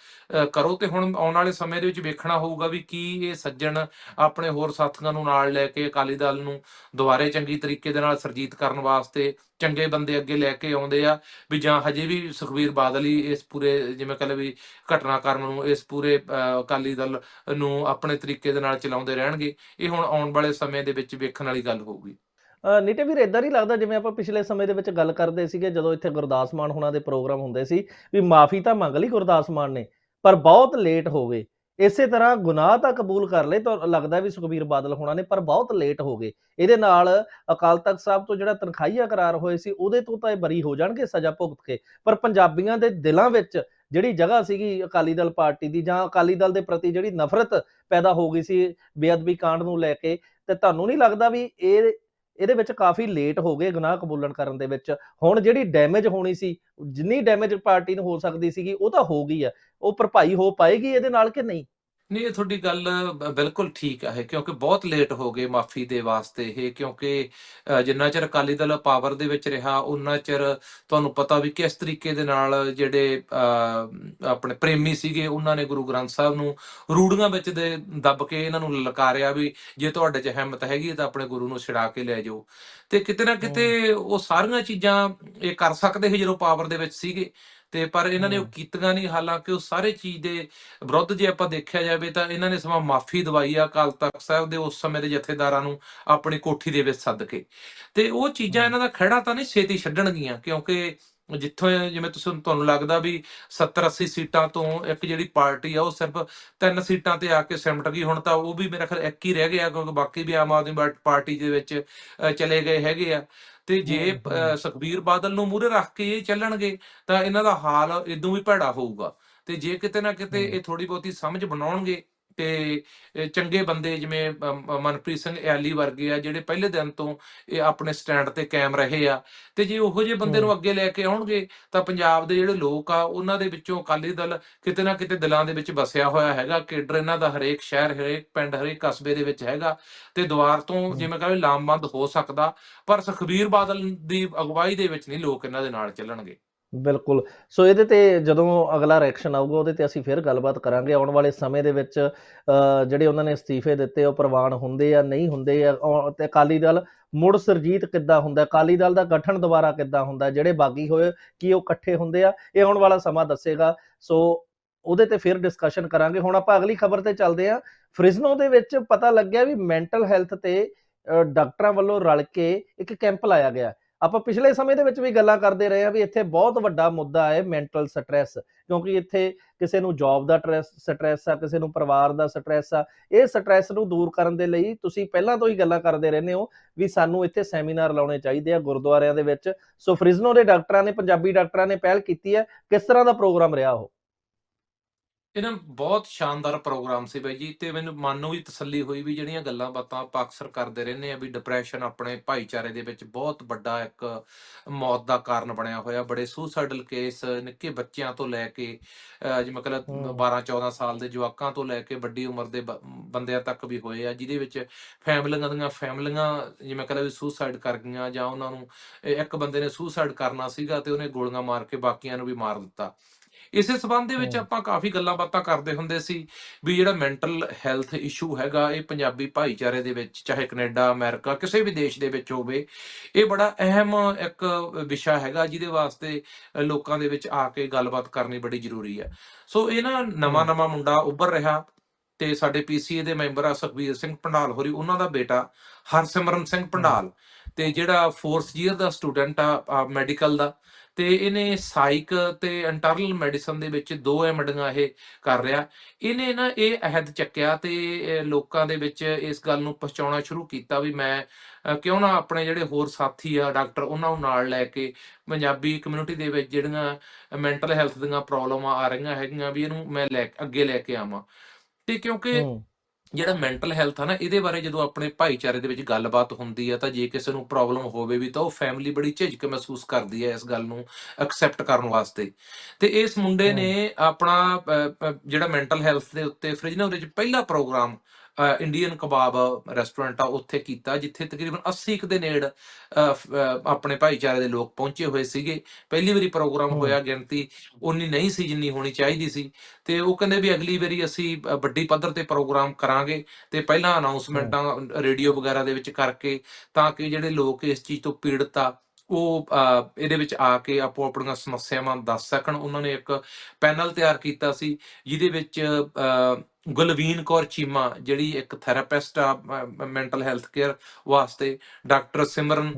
ਕਰੋ ਤੇ ਹੁਣ ਆਉਣ ਵਾਲੇ ਸਮੇਂ ਦੇ ਵਿੱਚ ਵੇਖਣਾ ਹੋਊਗਾ ਵੀ ਕੀ ਇਹ ਸੱਜਣ ਆਪਣੇ ਹੋਰ ਸਾਥੀਆਂ ਨੂੰ ਨਾਲ ਲੈ ਕੇ ਅਕਾਲੀ ਦਲ ਨੂੰ ਦੁਬਾਰੇ ਚੰਗੀ ਤਰੀਕੇ ਦੇ ਨਾਲ ਸਰਜੀਤ ਕਰਨ ਵਾਸਤੇ ਚੰਗੇ ਬੰਦੇ ਅੱਗੇ ਲੈ ਕੇ ਆਉਂਦੇ ਆ ਵੀ ਜਾਂ ਹਜੇ ਵੀ ਸੁਖਬੀਰ ਬਾਦਲ ਹੀ ਇਸ ਪੂਰੇ ਜਿਵੇਂ ਕਹਿੰਦੇ ਵੀ ਘਟਨਾਕ੍ਰਮ ਨੂੰ ਇਸ ਪੂਰੇ ਅਕਾਲੀ ਦਲ ਨੂੰ ਆਪਣੇ ਤਰੀਕੇ ਦੇ ਨਾਲ ਚਲਾਉਂਦੇ ਰਹਿਣਗੇ ਇਹ ਹੁਣ ਆਉਣ ਵਾਲੇ ਸਮੇਂ ਦੇ ਵਿੱਚ ਵੇਖਣ ਵਾਲੀ ਗੱਲ ਹੋਊਗੀ। ਅ, ਨੀਟੇ ਵੀਰ ਇਦਾਂ ਨਹੀਂ ਲੱਗਦਾ ਜਿਵੇਂ ਆਪਾਂ ਪਿਛਲੇ ਸਮੇਂ ਦੇ ਵਿੱਚ ਗੱਲ ਕਰਦੇ ਸੀਗੇ ਜਦੋਂ ਇੱਥੇ ਗੁਰਦਾਸ ਮਾਨ ਹੋਣਾ ਦੇ ਪ੍ਰੋਗਰਾਮ ਹੁੰਦੇ ਸੀ ਵੀ ਮਾਫੀ ਤਾਂ ਮੰਗ ਲਈ ਗੁਰਦਾਸ ਮਾਨ ਨੇ ਪਰ ਬਹੁਤ ਲੇਟ ਹੋ ਗਏ। ਇਸੇ ਤਰ੍ਹਾਂ ਗੁਨਾਹ ਤਾਂ ਕਬੂਲ ਕਰ ਲਏ ਤਾਂ ਲੱਗਦਾ ਵੀ ਸੁਖਬੀਰ ਬਾਦਲ ਹੋਣਾ ਨੇ, ਪਰ ਬਹੁਤ ਲੇਟ ਹੋ ਗਏ। ਇਹਦੇ ਨਾਲ ਅਕਾਲ ਤਖਤ ਸਾਹਿਬ ਤੋਂ ਜਿਹੜਾ ਤਨਖਾਹੀਆ ਕਰਾਰ ਹੋਏ ਸੀ, ਉਹਦੇ ਤੋਂ ਤਾਂ ਇਹ ਬਰੀ ਹੋ ਜਾਣਗੇ ਸਜ਼ਾ ਭੁਗਤ ਕੇ। ਪਰ ਪੰਜਾਬੀਆਂ ਦੇ ਦਿਲਾਂ ਵਿੱਚ ਜਿਹੜੀ ਜਗ੍ਹਾ ਸੀਗੀ ਅਕਾਲੀ ਦਲ ਪਾਰਟੀ ਦੀ, ਜਾਂ ਅਕਾਲੀ ਦਲ ਦੇ ਪ੍ਰਤੀ ਜਿਹੜੀ ਨਫ਼ਰਤ ਪੈਦਾ ਹੋ ਗਈ ਸੀ ਬੇਅਦਬੀ ਕਾਂਡ ਨੂੰ ਲੈ ਕੇ, ਤੇ ਤੁਹਾਨੂੰ ਨਹੀਂ ਲੱਗਦਾ ਵੀ ਇਹ ਇਹਦੇ ਵਿੱਚ ਕਾਫੀ ਲੇਟ ਹੋ ਗਏ ਗੁਨਾਹ ਕਬੂਲਣ ਕਰਨ ਦੇ ਵਿੱਚ। ਹੁਣ ਜਿਹੜੀ ਡੈਮੇਜ ਹੋਣੀ ਸੀ, ਜਿੰਨੀ ਡੈਮੇਜ ਪਾਰਟੀ ਨੂੰ ਹੋ ਸਕਦੀ ਸੀਗੀ, ਉਹ ਤਾਂ ਹੋ ਗਈ ਆ। ਉਹ ਭਰਪਾਈ ਹੋ ਪਾਏਗੀ ਇਹਦੇ ਨਾਲ ਕਿ ਨਹੀਂ? ਨਹੀਂ ਇਹ ਤੁਹਾਡੀ ਗੱਲ ਬਿਲਕੁਲ ਠੀਕ ਹੈ ਕਿਉਂਕਿ ਬਹੁਤ ਲੇਟ ਹੋ ਗਏ ਮਾਫੀ ਦੇ ਵਾਸਤੇ ਇਹ ਕਿਉਂਕਿ ਜਿੰਨਾ ਚਿਰ ਅਕਾਲੀ ਦਲ ਪਾਵਰ ਦੇ ਵਿੱਚ ਰਿਹਾ ਉਹਨਾਂ ਚਿਰ ਤੁਹਾਨੂੰ ਪਤਾ ਵੀ ਕਿਸ ਤਰੀਕੇ ਦੇ ਨਾਲ ਜਿਹੜੇ ਆਪਣੇ ਪ੍ਰੇਮੀ ਸੀਗੇ ਉਹਨਾਂ ਨੇ ਗੁਰੂ ਗ੍ਰੰਥ ਸਾਹਿਬ ਨੂੰ ਰੂੜੀਆਂ ਵਿੱਚ ਦੇ ਦੱਬ ਕੇ ਇਹਨਾਂ ਨੂੰ ਲਲਕਾਰਿਆ ਵੀ ਜੇ ਤੁਹਾਡੇ 'ਚ ਹਿੰਮਤ ਹੈਗੀ ਤਾਂ ਆਪਣੇ ਗੁਰੂ ਨੂੰ ਛਿੜਾ ਕੇ ਲੈ ਜਾਓ। ਤੇ ਕਿਤੇ ਨਾ ਕਿਤੇ ਉਹ ਸਾਰੀਆਂ ਚੀਜ਼ਾਂ ਇਹ ਕਰ ਸਕਦੇ ਸੀ ਜਦੋਂ ਪਾਵਰ ਦੇ ਵਿੱਚ ਸੀਗੇ। ਤੇ ਪਰ ਇਹਨਾਂ ਨੇ ਉਹ। ਕੀਤੀਆਂ ਨਹੀਂ ਹਾਲਾਂਕਿ ਉਹ ਸਾਰੇ ਚੀਜ਼ ਦੇ ਵਿਰੁੱਧ ਜੇ ਆਪਾਂ ਦੇਖਿਆ ਜਾਵੇ ਤਾਂ ਇਹਨਾਂ ਨੇ ਸਮਾਂ ਮਾਫੀ ਦਵਾਈ ਆ ਅਕਾਲ ਤਖਤ ਸਾਹਿਬ ਦੇ ਉਸ ਸਮੇਂ ਦੇ ਜਥੇਦਾਰਾਂ ਨੂੰ ਆਪਣੀ ਕੋਠੀ ਦੇ ਵਿੱਚ ਸੱਦ ਕੇ ਤੇ ਉਹ ਚੀਜ਼ਾਂ। ਇਹਨਾਂ ਦਾ ਖਹਿੜਾ ਤਾਂ ਨਹੀਂ ਛੇਤੀ ਛੱਡਣਗੀਆਂ ਕਿਉਂਕਿ ਜਿੱਥੋਂ ਜਿਵੇਂ ਤੁਸੀਂ ਤੁਹਾਨੂੰ ਲੱਗਦਾ ਵੀ 70 80 ਸੀਟਾਂ ਤੋਂ ਇੱਕ ਜਿਹੜੀ ਪਾਰਟੀ ਆ ਉਹ ਸਿਰਫ ਤਿੰਨ ਸੀਟਾਂ ਤੇ ਆ ਕੇ ਸਿਮਟ ਗਈ ਹੁਣ ਤਾਂ ਉਹ ਵੀ ਮੇਰਾ ਖਿਆਲ ਇੱਕ ਹੀ ਰਹਿ ਗਿਆ ਕਿਉਂਕਿ ਬਾਕੀ ਵੀ ਆਮ ਆਦਮੀ ਪਾਰ- ਪਾਰਟੀ ਦੇ ਵਿੱਚ ਚਲੇ ਗਏ ਹੈਗੇ ਆ ਤੇ ਜੇ ਸੁਖਬੀਰ ਬਾਦਲ ਨੂੰ ਮੂਹਰੇ ਰੱਖ ਕੇ ਇਹ ਚੱਲਣਗੇ ਤਾਂ ਇਹਨਾਂ ਦਾ ਹਾਲ ਇਦੋਂ ਵੀ ਭੈੜਾ ਹੋਊਗਾ ਤੇ ਜੇ ਕਿਤੇ ਨਾ ਕਿਤੇ। ਇਹ ਥੋੜੀ ਬਹੁਤੀ ਸਮਝ ਬਣਾਉਣਗੇ ਤੇ ਚੰਗੇ ਬੰਦੇ ਜਿਵੇਂ ਮਨਪ੍ਰੀਤ ਸਿੰਘ ਐਲੀ ਵਰਗੇ ਆ ਜਿਹੜੇ ਪਹਿਲੇ ਦਿਨ ਤੋਂ ਇਹ ਆਪਣੇ ਸਟੈਂਡ ਤੇ ਕਾਇਮ ਰਹੇ ਆ ਤੇ ਜੇ ਉਹੋ ਜਿਹੇ ਬੰਦੇ ਨੂੰ। ਅੱਗੇ ਲੈ ਕੇ ਆਉਣਗੇ ਤਾਂ ਪੰਜਾਬ ਦੇ ਜਿਹੜੇ ਲੋਕ ਆ ਉਹਨਾਂ ਦੇ ਵਿੱਚੋਂ ਅਕਾਲੀ ਦਲ ਕਿਤੇ ਨਾ ਕਿਤੇ ਦਿਲਾਂ ਦੇ ਵਿੱਚ ਵਸਿਆ ਹੋਇਆ ਹੈਗਾ ਕੇਡਰ ਇਹਨਾਂ ਦਾ ਹਰੇਕ ਸ਼ਹਿਰ ਹਰੇਕ ਪਿੰਡ ਹਰੇਕ ਕਸਬੇ ਦੇ ਵਿੱਚ ਹੈਗਾ ਤੇ ਦੁਆਰ ਤੋਂ। ਜਿਵੇਂ ਕਹਿੰਦੇ ਲਾਮਬੰਦ ਹੋ ਸਕਦਾ ਪਰ ਸੁਖਬੀਰ ਬਾਦਲ ਦੀ ਅਗਵਾਈ ਦੇ ਵਿੱਚ ਨਹੀਂ ਲੋਕ ਇਹਨਾਂ ਦੇ ਨਾਲ ਚੱਲਣਗੇ ਬਿਲਕੁਲ। ਸੋ ਇਹਦੇ ਤੇ ਜਦੋਂ ਅਗਲਾ ਰਿਐਕਸ਼ਨ ਆਊਗਾ, ਉਹਦੇ ਤੇ ਅਸੀਂ ਫਿਰ ਗੱਲਬਾਤ ਕਰਾਂਗੇ। ਆਉਣ ਵਾਲੇ ਸਮੇਂ ਦੇ ਵਿੱਚ ਜਿਹੜੇ ਉਹਨਾਂ ਨੇ ਅਸਤੀਫੇ ਦਿੱਤੇ, ਉਹ ਪ੍ਰਵਾਨ ਹੁੰਦੇ ਆ ਨਹੀਂ ਹੁੰਦੇ ਆ ਔਰ ਤੇ ਅਕਾਲੀ ਦਲ ਮੁੜ ਸਰਜੀਤ ਕਿੱਦਾਂ ਹੁੰਦਾ? ਅਕਾਲੀ ਦਲ ਦਾ ਗਠਨ ਦੁਬਾਰਾ ਕਿੱਦਾਂ ਹੁੰਦਾ? ਜਿਹੜੇ ਬਾਗੀ ਹੋਏ, ਕੀ ਉਹ ਇਕੱਠੇ ਹੁੰਦੇ ਆ? ਇਹ ਆਉਣ ਵਾਲਾ ਸਮਾਂ ਦੱਸੇਗਾ। ਸੋ ਉਹਦੇ ਤੇ ਫਿਰ ਡਿਸਕਸ਼ਨ ਕਰਾਂਗੇ। ਹੁਣ ਆਪਾਂ ਅਗਲੀ ਖਬਰ ਤੇ ਚੱਲਦੇ ਆ ਫ੍ਰਿਜ਼ਨੋ ਦੇ ਵਿੱਚ ਪਤਾ ਲੱਗਿਆ ਵੀ ਮੈਂਟਲ ਹੈਲਥ ਤੇ ਡਾਕਟਰਾਂ ਵੱਲੋਂ ਰਲ ਕੇ ਇੱਕ ਕੈਂਪ ਲਾਇਆ ਗਿਆ। ਆਪਾਂ ਪਿਛਲੇ ਸਮੇਂ ਦੇ ਵਿੱਚ ਵੀ ਗੱਲਾਂ ਕਰਦੇ ਰਹੇ ਆ ਵੀ ਇੱਥੇ ਬਹੁਤ ਵੱਡਾ ਮੁੱਦਾ ਹੈ ਮੈਂਟਲ ਸਟ੍ਰੈਸ ਕਿਉਂਕਿ ਇੱਥੇ ਕਿਸੇ ਨੂੰ ਜੌਬ ਦਾ ਸਟ੍ਰੈਸ ਆ, ਕਿਸੇ ਨੂੰ ਪਰਿਵਾਰ ਦਾ ਸਟ੍ਰੈਸ ਆ, ਇਹ ਸਟ੍ਰੈਸ ਨੂੰ ਦੂਰ ਕਰਨ ਦੇ ਲਈ ਤੁਸੀਂ ਪਹਿਲਾਂ ਤੋਂ ਹੀ ਗੱਲਾਂ ਕਰਦੇ ਰਹਿੰਦੇ ਹੋ ਵੀ ਸਾਨੂੰ ਇੱਥੇ ਸੈਮੀਨਾਰ ਲਾਉਣੇ ਚਾਹੀਦੇ ਆ ਗੁਰਦੁਆਰਿਆਂ ਦੇ ਵਿੱਚ। ਸੋ ਫ੍ਰਿਜ਼ਨੋ ਦੇ ਡਾਕਟਰਾਂ ਨੇ, ਪੰਜਾਬੀ ਡਾਕਟਰਾਂ ਨੇ ਪਹਿਲ ਕੀਤੀ ਹੈ ਕਿਸ ਤਰ੍ਹਾਂ ਦਾ ਪ੍ਰੋਗਰਾਮ ਰਿਹਾ ਉਹ? ਇਹਨਾਂ ਬਹੁਤ ਸ਼ਾਨਦਾਰ ਪ੍ਰੋਗਰਾਮ ਸੀ ਬਾਈ ਜੀ ਤੇ ਮੈਨੂੰ ਮਨ ਨੂੰ ਵੀ ਤਸੱਲੀ ਹੋਈ ਵੀ ਜਿਹੜੀਆਂ ਗੱਲਾਂ ਬਾਤਾਂ ਆਪਾਂ ਅਕਸਰ ਕਰਦੇ ਰਹਿੰਦੇ ਆ ਵੀ ਡਿਪਰੈਸ਼ਨ ਆਪਣੇ ਭਾਈਚਾਰੇ ਦੇ ਵਿੱਚ ਬਹੁਤ ਵੱਡਾ ਇੱਕ ਮੌਤ ਦਾ ਕਾਰਨ ਬਣਿਆ ਹੋਇਆ ਬੜੇ ਸੁਸਾਈਡਲ ਕੇਸ ਨਿੱਕੇ ਬੱਚਿਆਂ ਤੋਂ ਲੈ ਕੇ ਜਿਵੇਂ ਹਮ। 12 14 ਸਾਲ ਦੇ ਜਵਾਕਾਂ ਤੋਂ ਲੈ ਕੇ ਵੱਡੀ ਉਮਰ ਦੇ ਬੰਦਿਆਂ ਤੱਕ ਵੀ ਹੋਏ ਆ ਜਿਹਦੇ ਵਿੱਚ ਫੈਮਲੀਆਂ ਦੀਆਂ ਫੈਮਲੀਆਂ ਜਿਵੇਂ ਕਹਿੰਦਾ ਵੀ ਸੁਸਾਈਡ ਕਰ ਗਈਆਂ ਜਾਂ ਉਹਨਾਂ ਨੂੰ ਇੱਕ ਬੰਦੇ ਨੇ ਸੁਸਾਈਡ ਕਰਨਾ ਸੀਗਾ ਤੇ ਉਹਨੇ ਗੋਲੀਆਂ ਮਾਰ ਕੇ ਬਾਕੀਆਂ ਨੂੰ ਵੀ ਮਾਰ ਦਿੱਤਾ ਇਸੇ ਸਬੰਧ ਦੇ ਵਿੱਚ। ਆਪਾਂ ਕਾਫੀ ਗੱਲਾਂ ਬਾਤਾਂ ਕਰਦੇ ਹੁੰਦੇ ਸੀ ਵੀ ਜਿਹੜਾ ਮੈਂਟਲ ਹੈਲਥ ਇਸ਼ੂ ਹੈਗਾ ਇਹ ਪੰਜਾਬੀ ਭਾਈਚਾਰੇ ਦੇ ਵਿੱਚ ਚਾਹੇ ਕੈਨੇਡਾ ਅਮਰੀਕਾ ਕਿਸੇ ਵੀ ਦੇਸ਼ ਦੇ ਵਿੱਚ ਹੋਵੇ ਇਹ ਬੜਾ ਅਹਿਮ ਇੱਕ ਵਿਸ਼ਾ ਹੈਗਾ ਜਿਹਦੇ ਵਾਸਤੇ ਲੋਕਾਂ ਦੇ ਵਿੱਚ ਆ ਕੇ ਗੱਲਬਾਤ ਕਰਨੀ ਬੜੀ ਜ਼ਰੂਰੀ ਹੈ ਸੋ ਇਹ ਨਾ ਨਵਾਂ ਹੂੰ। ਨਵਾਂ ਮੁੰਡਾ ਉੱਭਰ ਰਿਹਾ ਤੇ ਸਾਡੇ ਪੀਸੀਏ ਦੇ ਮੈਂਬਰ ਆ ਸੁਖਬੀਰ ਸਿੰਘ ਪੰਡਾਲ ਹੋਰੀ ਉਹਨਾਂ ਦਾ ਬੇਟਾ ਹਰਸਿਮਰਨ ਸਿੰਘ ਪੰਡਾਲ ਤੇ ਜਿਹੜਾ 4th ਈਅਰ ਦਾ ਸਟੂਡੈਂਟ ਆ ਮੈਡੀਕਲ ਦਾ ਤੇ ਇਹਨੇ ਸਾਈਕ ਤੇ ਇੰਟਰਨਲ ਮੈਡੀਸਨ ਦੇ ਵਿੱਚ ਦੋ ਐਮਡੀਆਂ ਇਹ ਕਰ ਰਿਹਾ। ਇਹਨੇ ਨਾ ਇਹ ਅਹਿਦ ਚੱਕਿਆ ਤੇ ਲੋਕਾਂ ਦੇ ਵਿੱਚ ਇਸ ਗੱਲ ਨੂੰ ਪਹੁੰਚਾਉਣਾ ਸ਼ੁਰੂ ਕੀਤਾ ਵੀ ਮੈਂ ਕਿਉਂ ਨਾ ਆਪਣੇ ਜਿਹੜੇ ਹੋਰ ਸਾਥੀ ਆ, ਡਾਕਟਰ ਉਹਨਾਂ ਨੂੰ ਨਾਲ ਲੈ ਕੇ ਪੰਜਾਬੀ ਕਮਿਊਨਿਟੀ ਦੇ ਵਿੱਚ ਜਿਹੜੀਆਂ ਮੈਂਟਲ ਹੈਲਥ ਦੀਆਂ ਪ੍ਰੋਬਲਮਾਂ ਆ ਰਹੀਆਂ ਹੈਗੀਆਂ ਵੀ ਇਹਨੂੰ ਮੈਂ ਲੈ, ਅੱਗੇ ਲੈ ਕੇ ਆਵਾਂ। ਤੇ ਕਿਉਂਕਿ ਜਿਹੜਾ ਮੈਂਟਲ ਹੈਲਥ ਆ ਨਾ ਇਹਦੇ ਬਾਰੇ ਜਦੋਂ ਆਪਣੇ ਭਾਈਚਾਰੇ ਦੇ ਵਿੱਚ ਗੱਲਬਾਤ ਹੁੰਦੀ ਆ ਤਾਂ ਜੇ ਕਿਸੇ ਨੂੰ ਪ੍ਰੋਬਲਮ ਹੋਵੇ ਵੀ ਤਾਂ ਉਹ ਫੈਮਿਲੀ ਬੜੀ ਝਿਜਕ ਮਹਿਸੂਸ ਕਰਦੀ ਹੈ ਇਸ ਗੱਲ ਨੂੰ ਐਕਸੈਪਟ ਕਰਨ ਵਾਸਤੇ ਤੇ ਇਸ ਮੁੰਡੇ ਹੂੰ। ਨੇ ਆਪਣਾ ਜਿਹੜਾ ਮੈਂਟਲ ਹੈਲਥ ਦੇ ਉੱਤੇ ਫ੍ਰਿਜਨਰ ਵਿੱਚ ਪਹਿਲਾ ਪ੍ਰੋਗਰਾਮ ਇੰਡੀਅਨ ਕਬਾਬ ਰੈਸਟੋਰੈਂਟ ਆ ਉੱਥੇ ਕੀਤਾ ਜਿੱਥੇ ਤਕਰੀਬਨ 80 ਕੁ ਦੇ ਨੇੜ ਆਪਣੇ ਭਾਈਚਾਰੇ ਦੇ ਲੋਕ ਪਹੁੰਚੇ ਹੋਏ ਸੀਗੇ। ਪਹਿਲੀ ਵਾਰੀ ਪ੍ਰੋਗਰਾਮ। ਹੋਇਆ ਗਿਣਤੀ ਉਨੀ ਨਹੀਂ ਸੀ ਜਿੰਨੀ ਹੋਣੀ ਚਾਹੀਦੀ ਸੀ। ਤੇ ਉਹ ਕਹਿੰਦੇ ਵੀ ਅਗਲੀ ਵਾਰੀ ਅਸੀਂ ਵੱਡੀ ਪੱਧਰ ਤੇ ਪ੍ਰੋਗਰਾਮ ਕਰਾਂਗੇ ਤੇ ਪਹਿਲਾਂ ਅਨਾਉਂਸਮੈਂਟਾਂ ਰੇਡੀਓ ਵਗੈਰਾ ਦੇ ਵਿੱਚ ਕਰਕੇ ਤਾਂ ਕਿ ਜਿਹੜੇ ਲੋਕ ਇਸ ਚੀਜ਼ ਤੋਂ ਪੀੜਤ ਆ ਉਹ ਇਹਦੇ ਵਿੱਚ ਆ ਕੇ ਆਪੋ ਆਪਣੀਆਂ ਸਮੱਸਿਆਵਾਂ ਦੱਸ ਸਕਣ। ਉਹਨਾਂ ਨੇ ਇੱਕ ਪੈਨਲ ਤਿਆਰ ਕੀਤਾ ਸੀ ਜਿਹਦੇ ਵਿੱਚ ਗੁਲਵੀਨ ਕੌਰ ਚੀਮਾ ਜਿਹੜੀ ਇੱਕ ਥੈਰੇਪਿਸਟ ਆ ਮੈਂਟਲ ਹੈਲਥ ਕੇਅਰ ਵਾਸਤੇ ਡਾਕਟਰ ਸਿਮਰਨ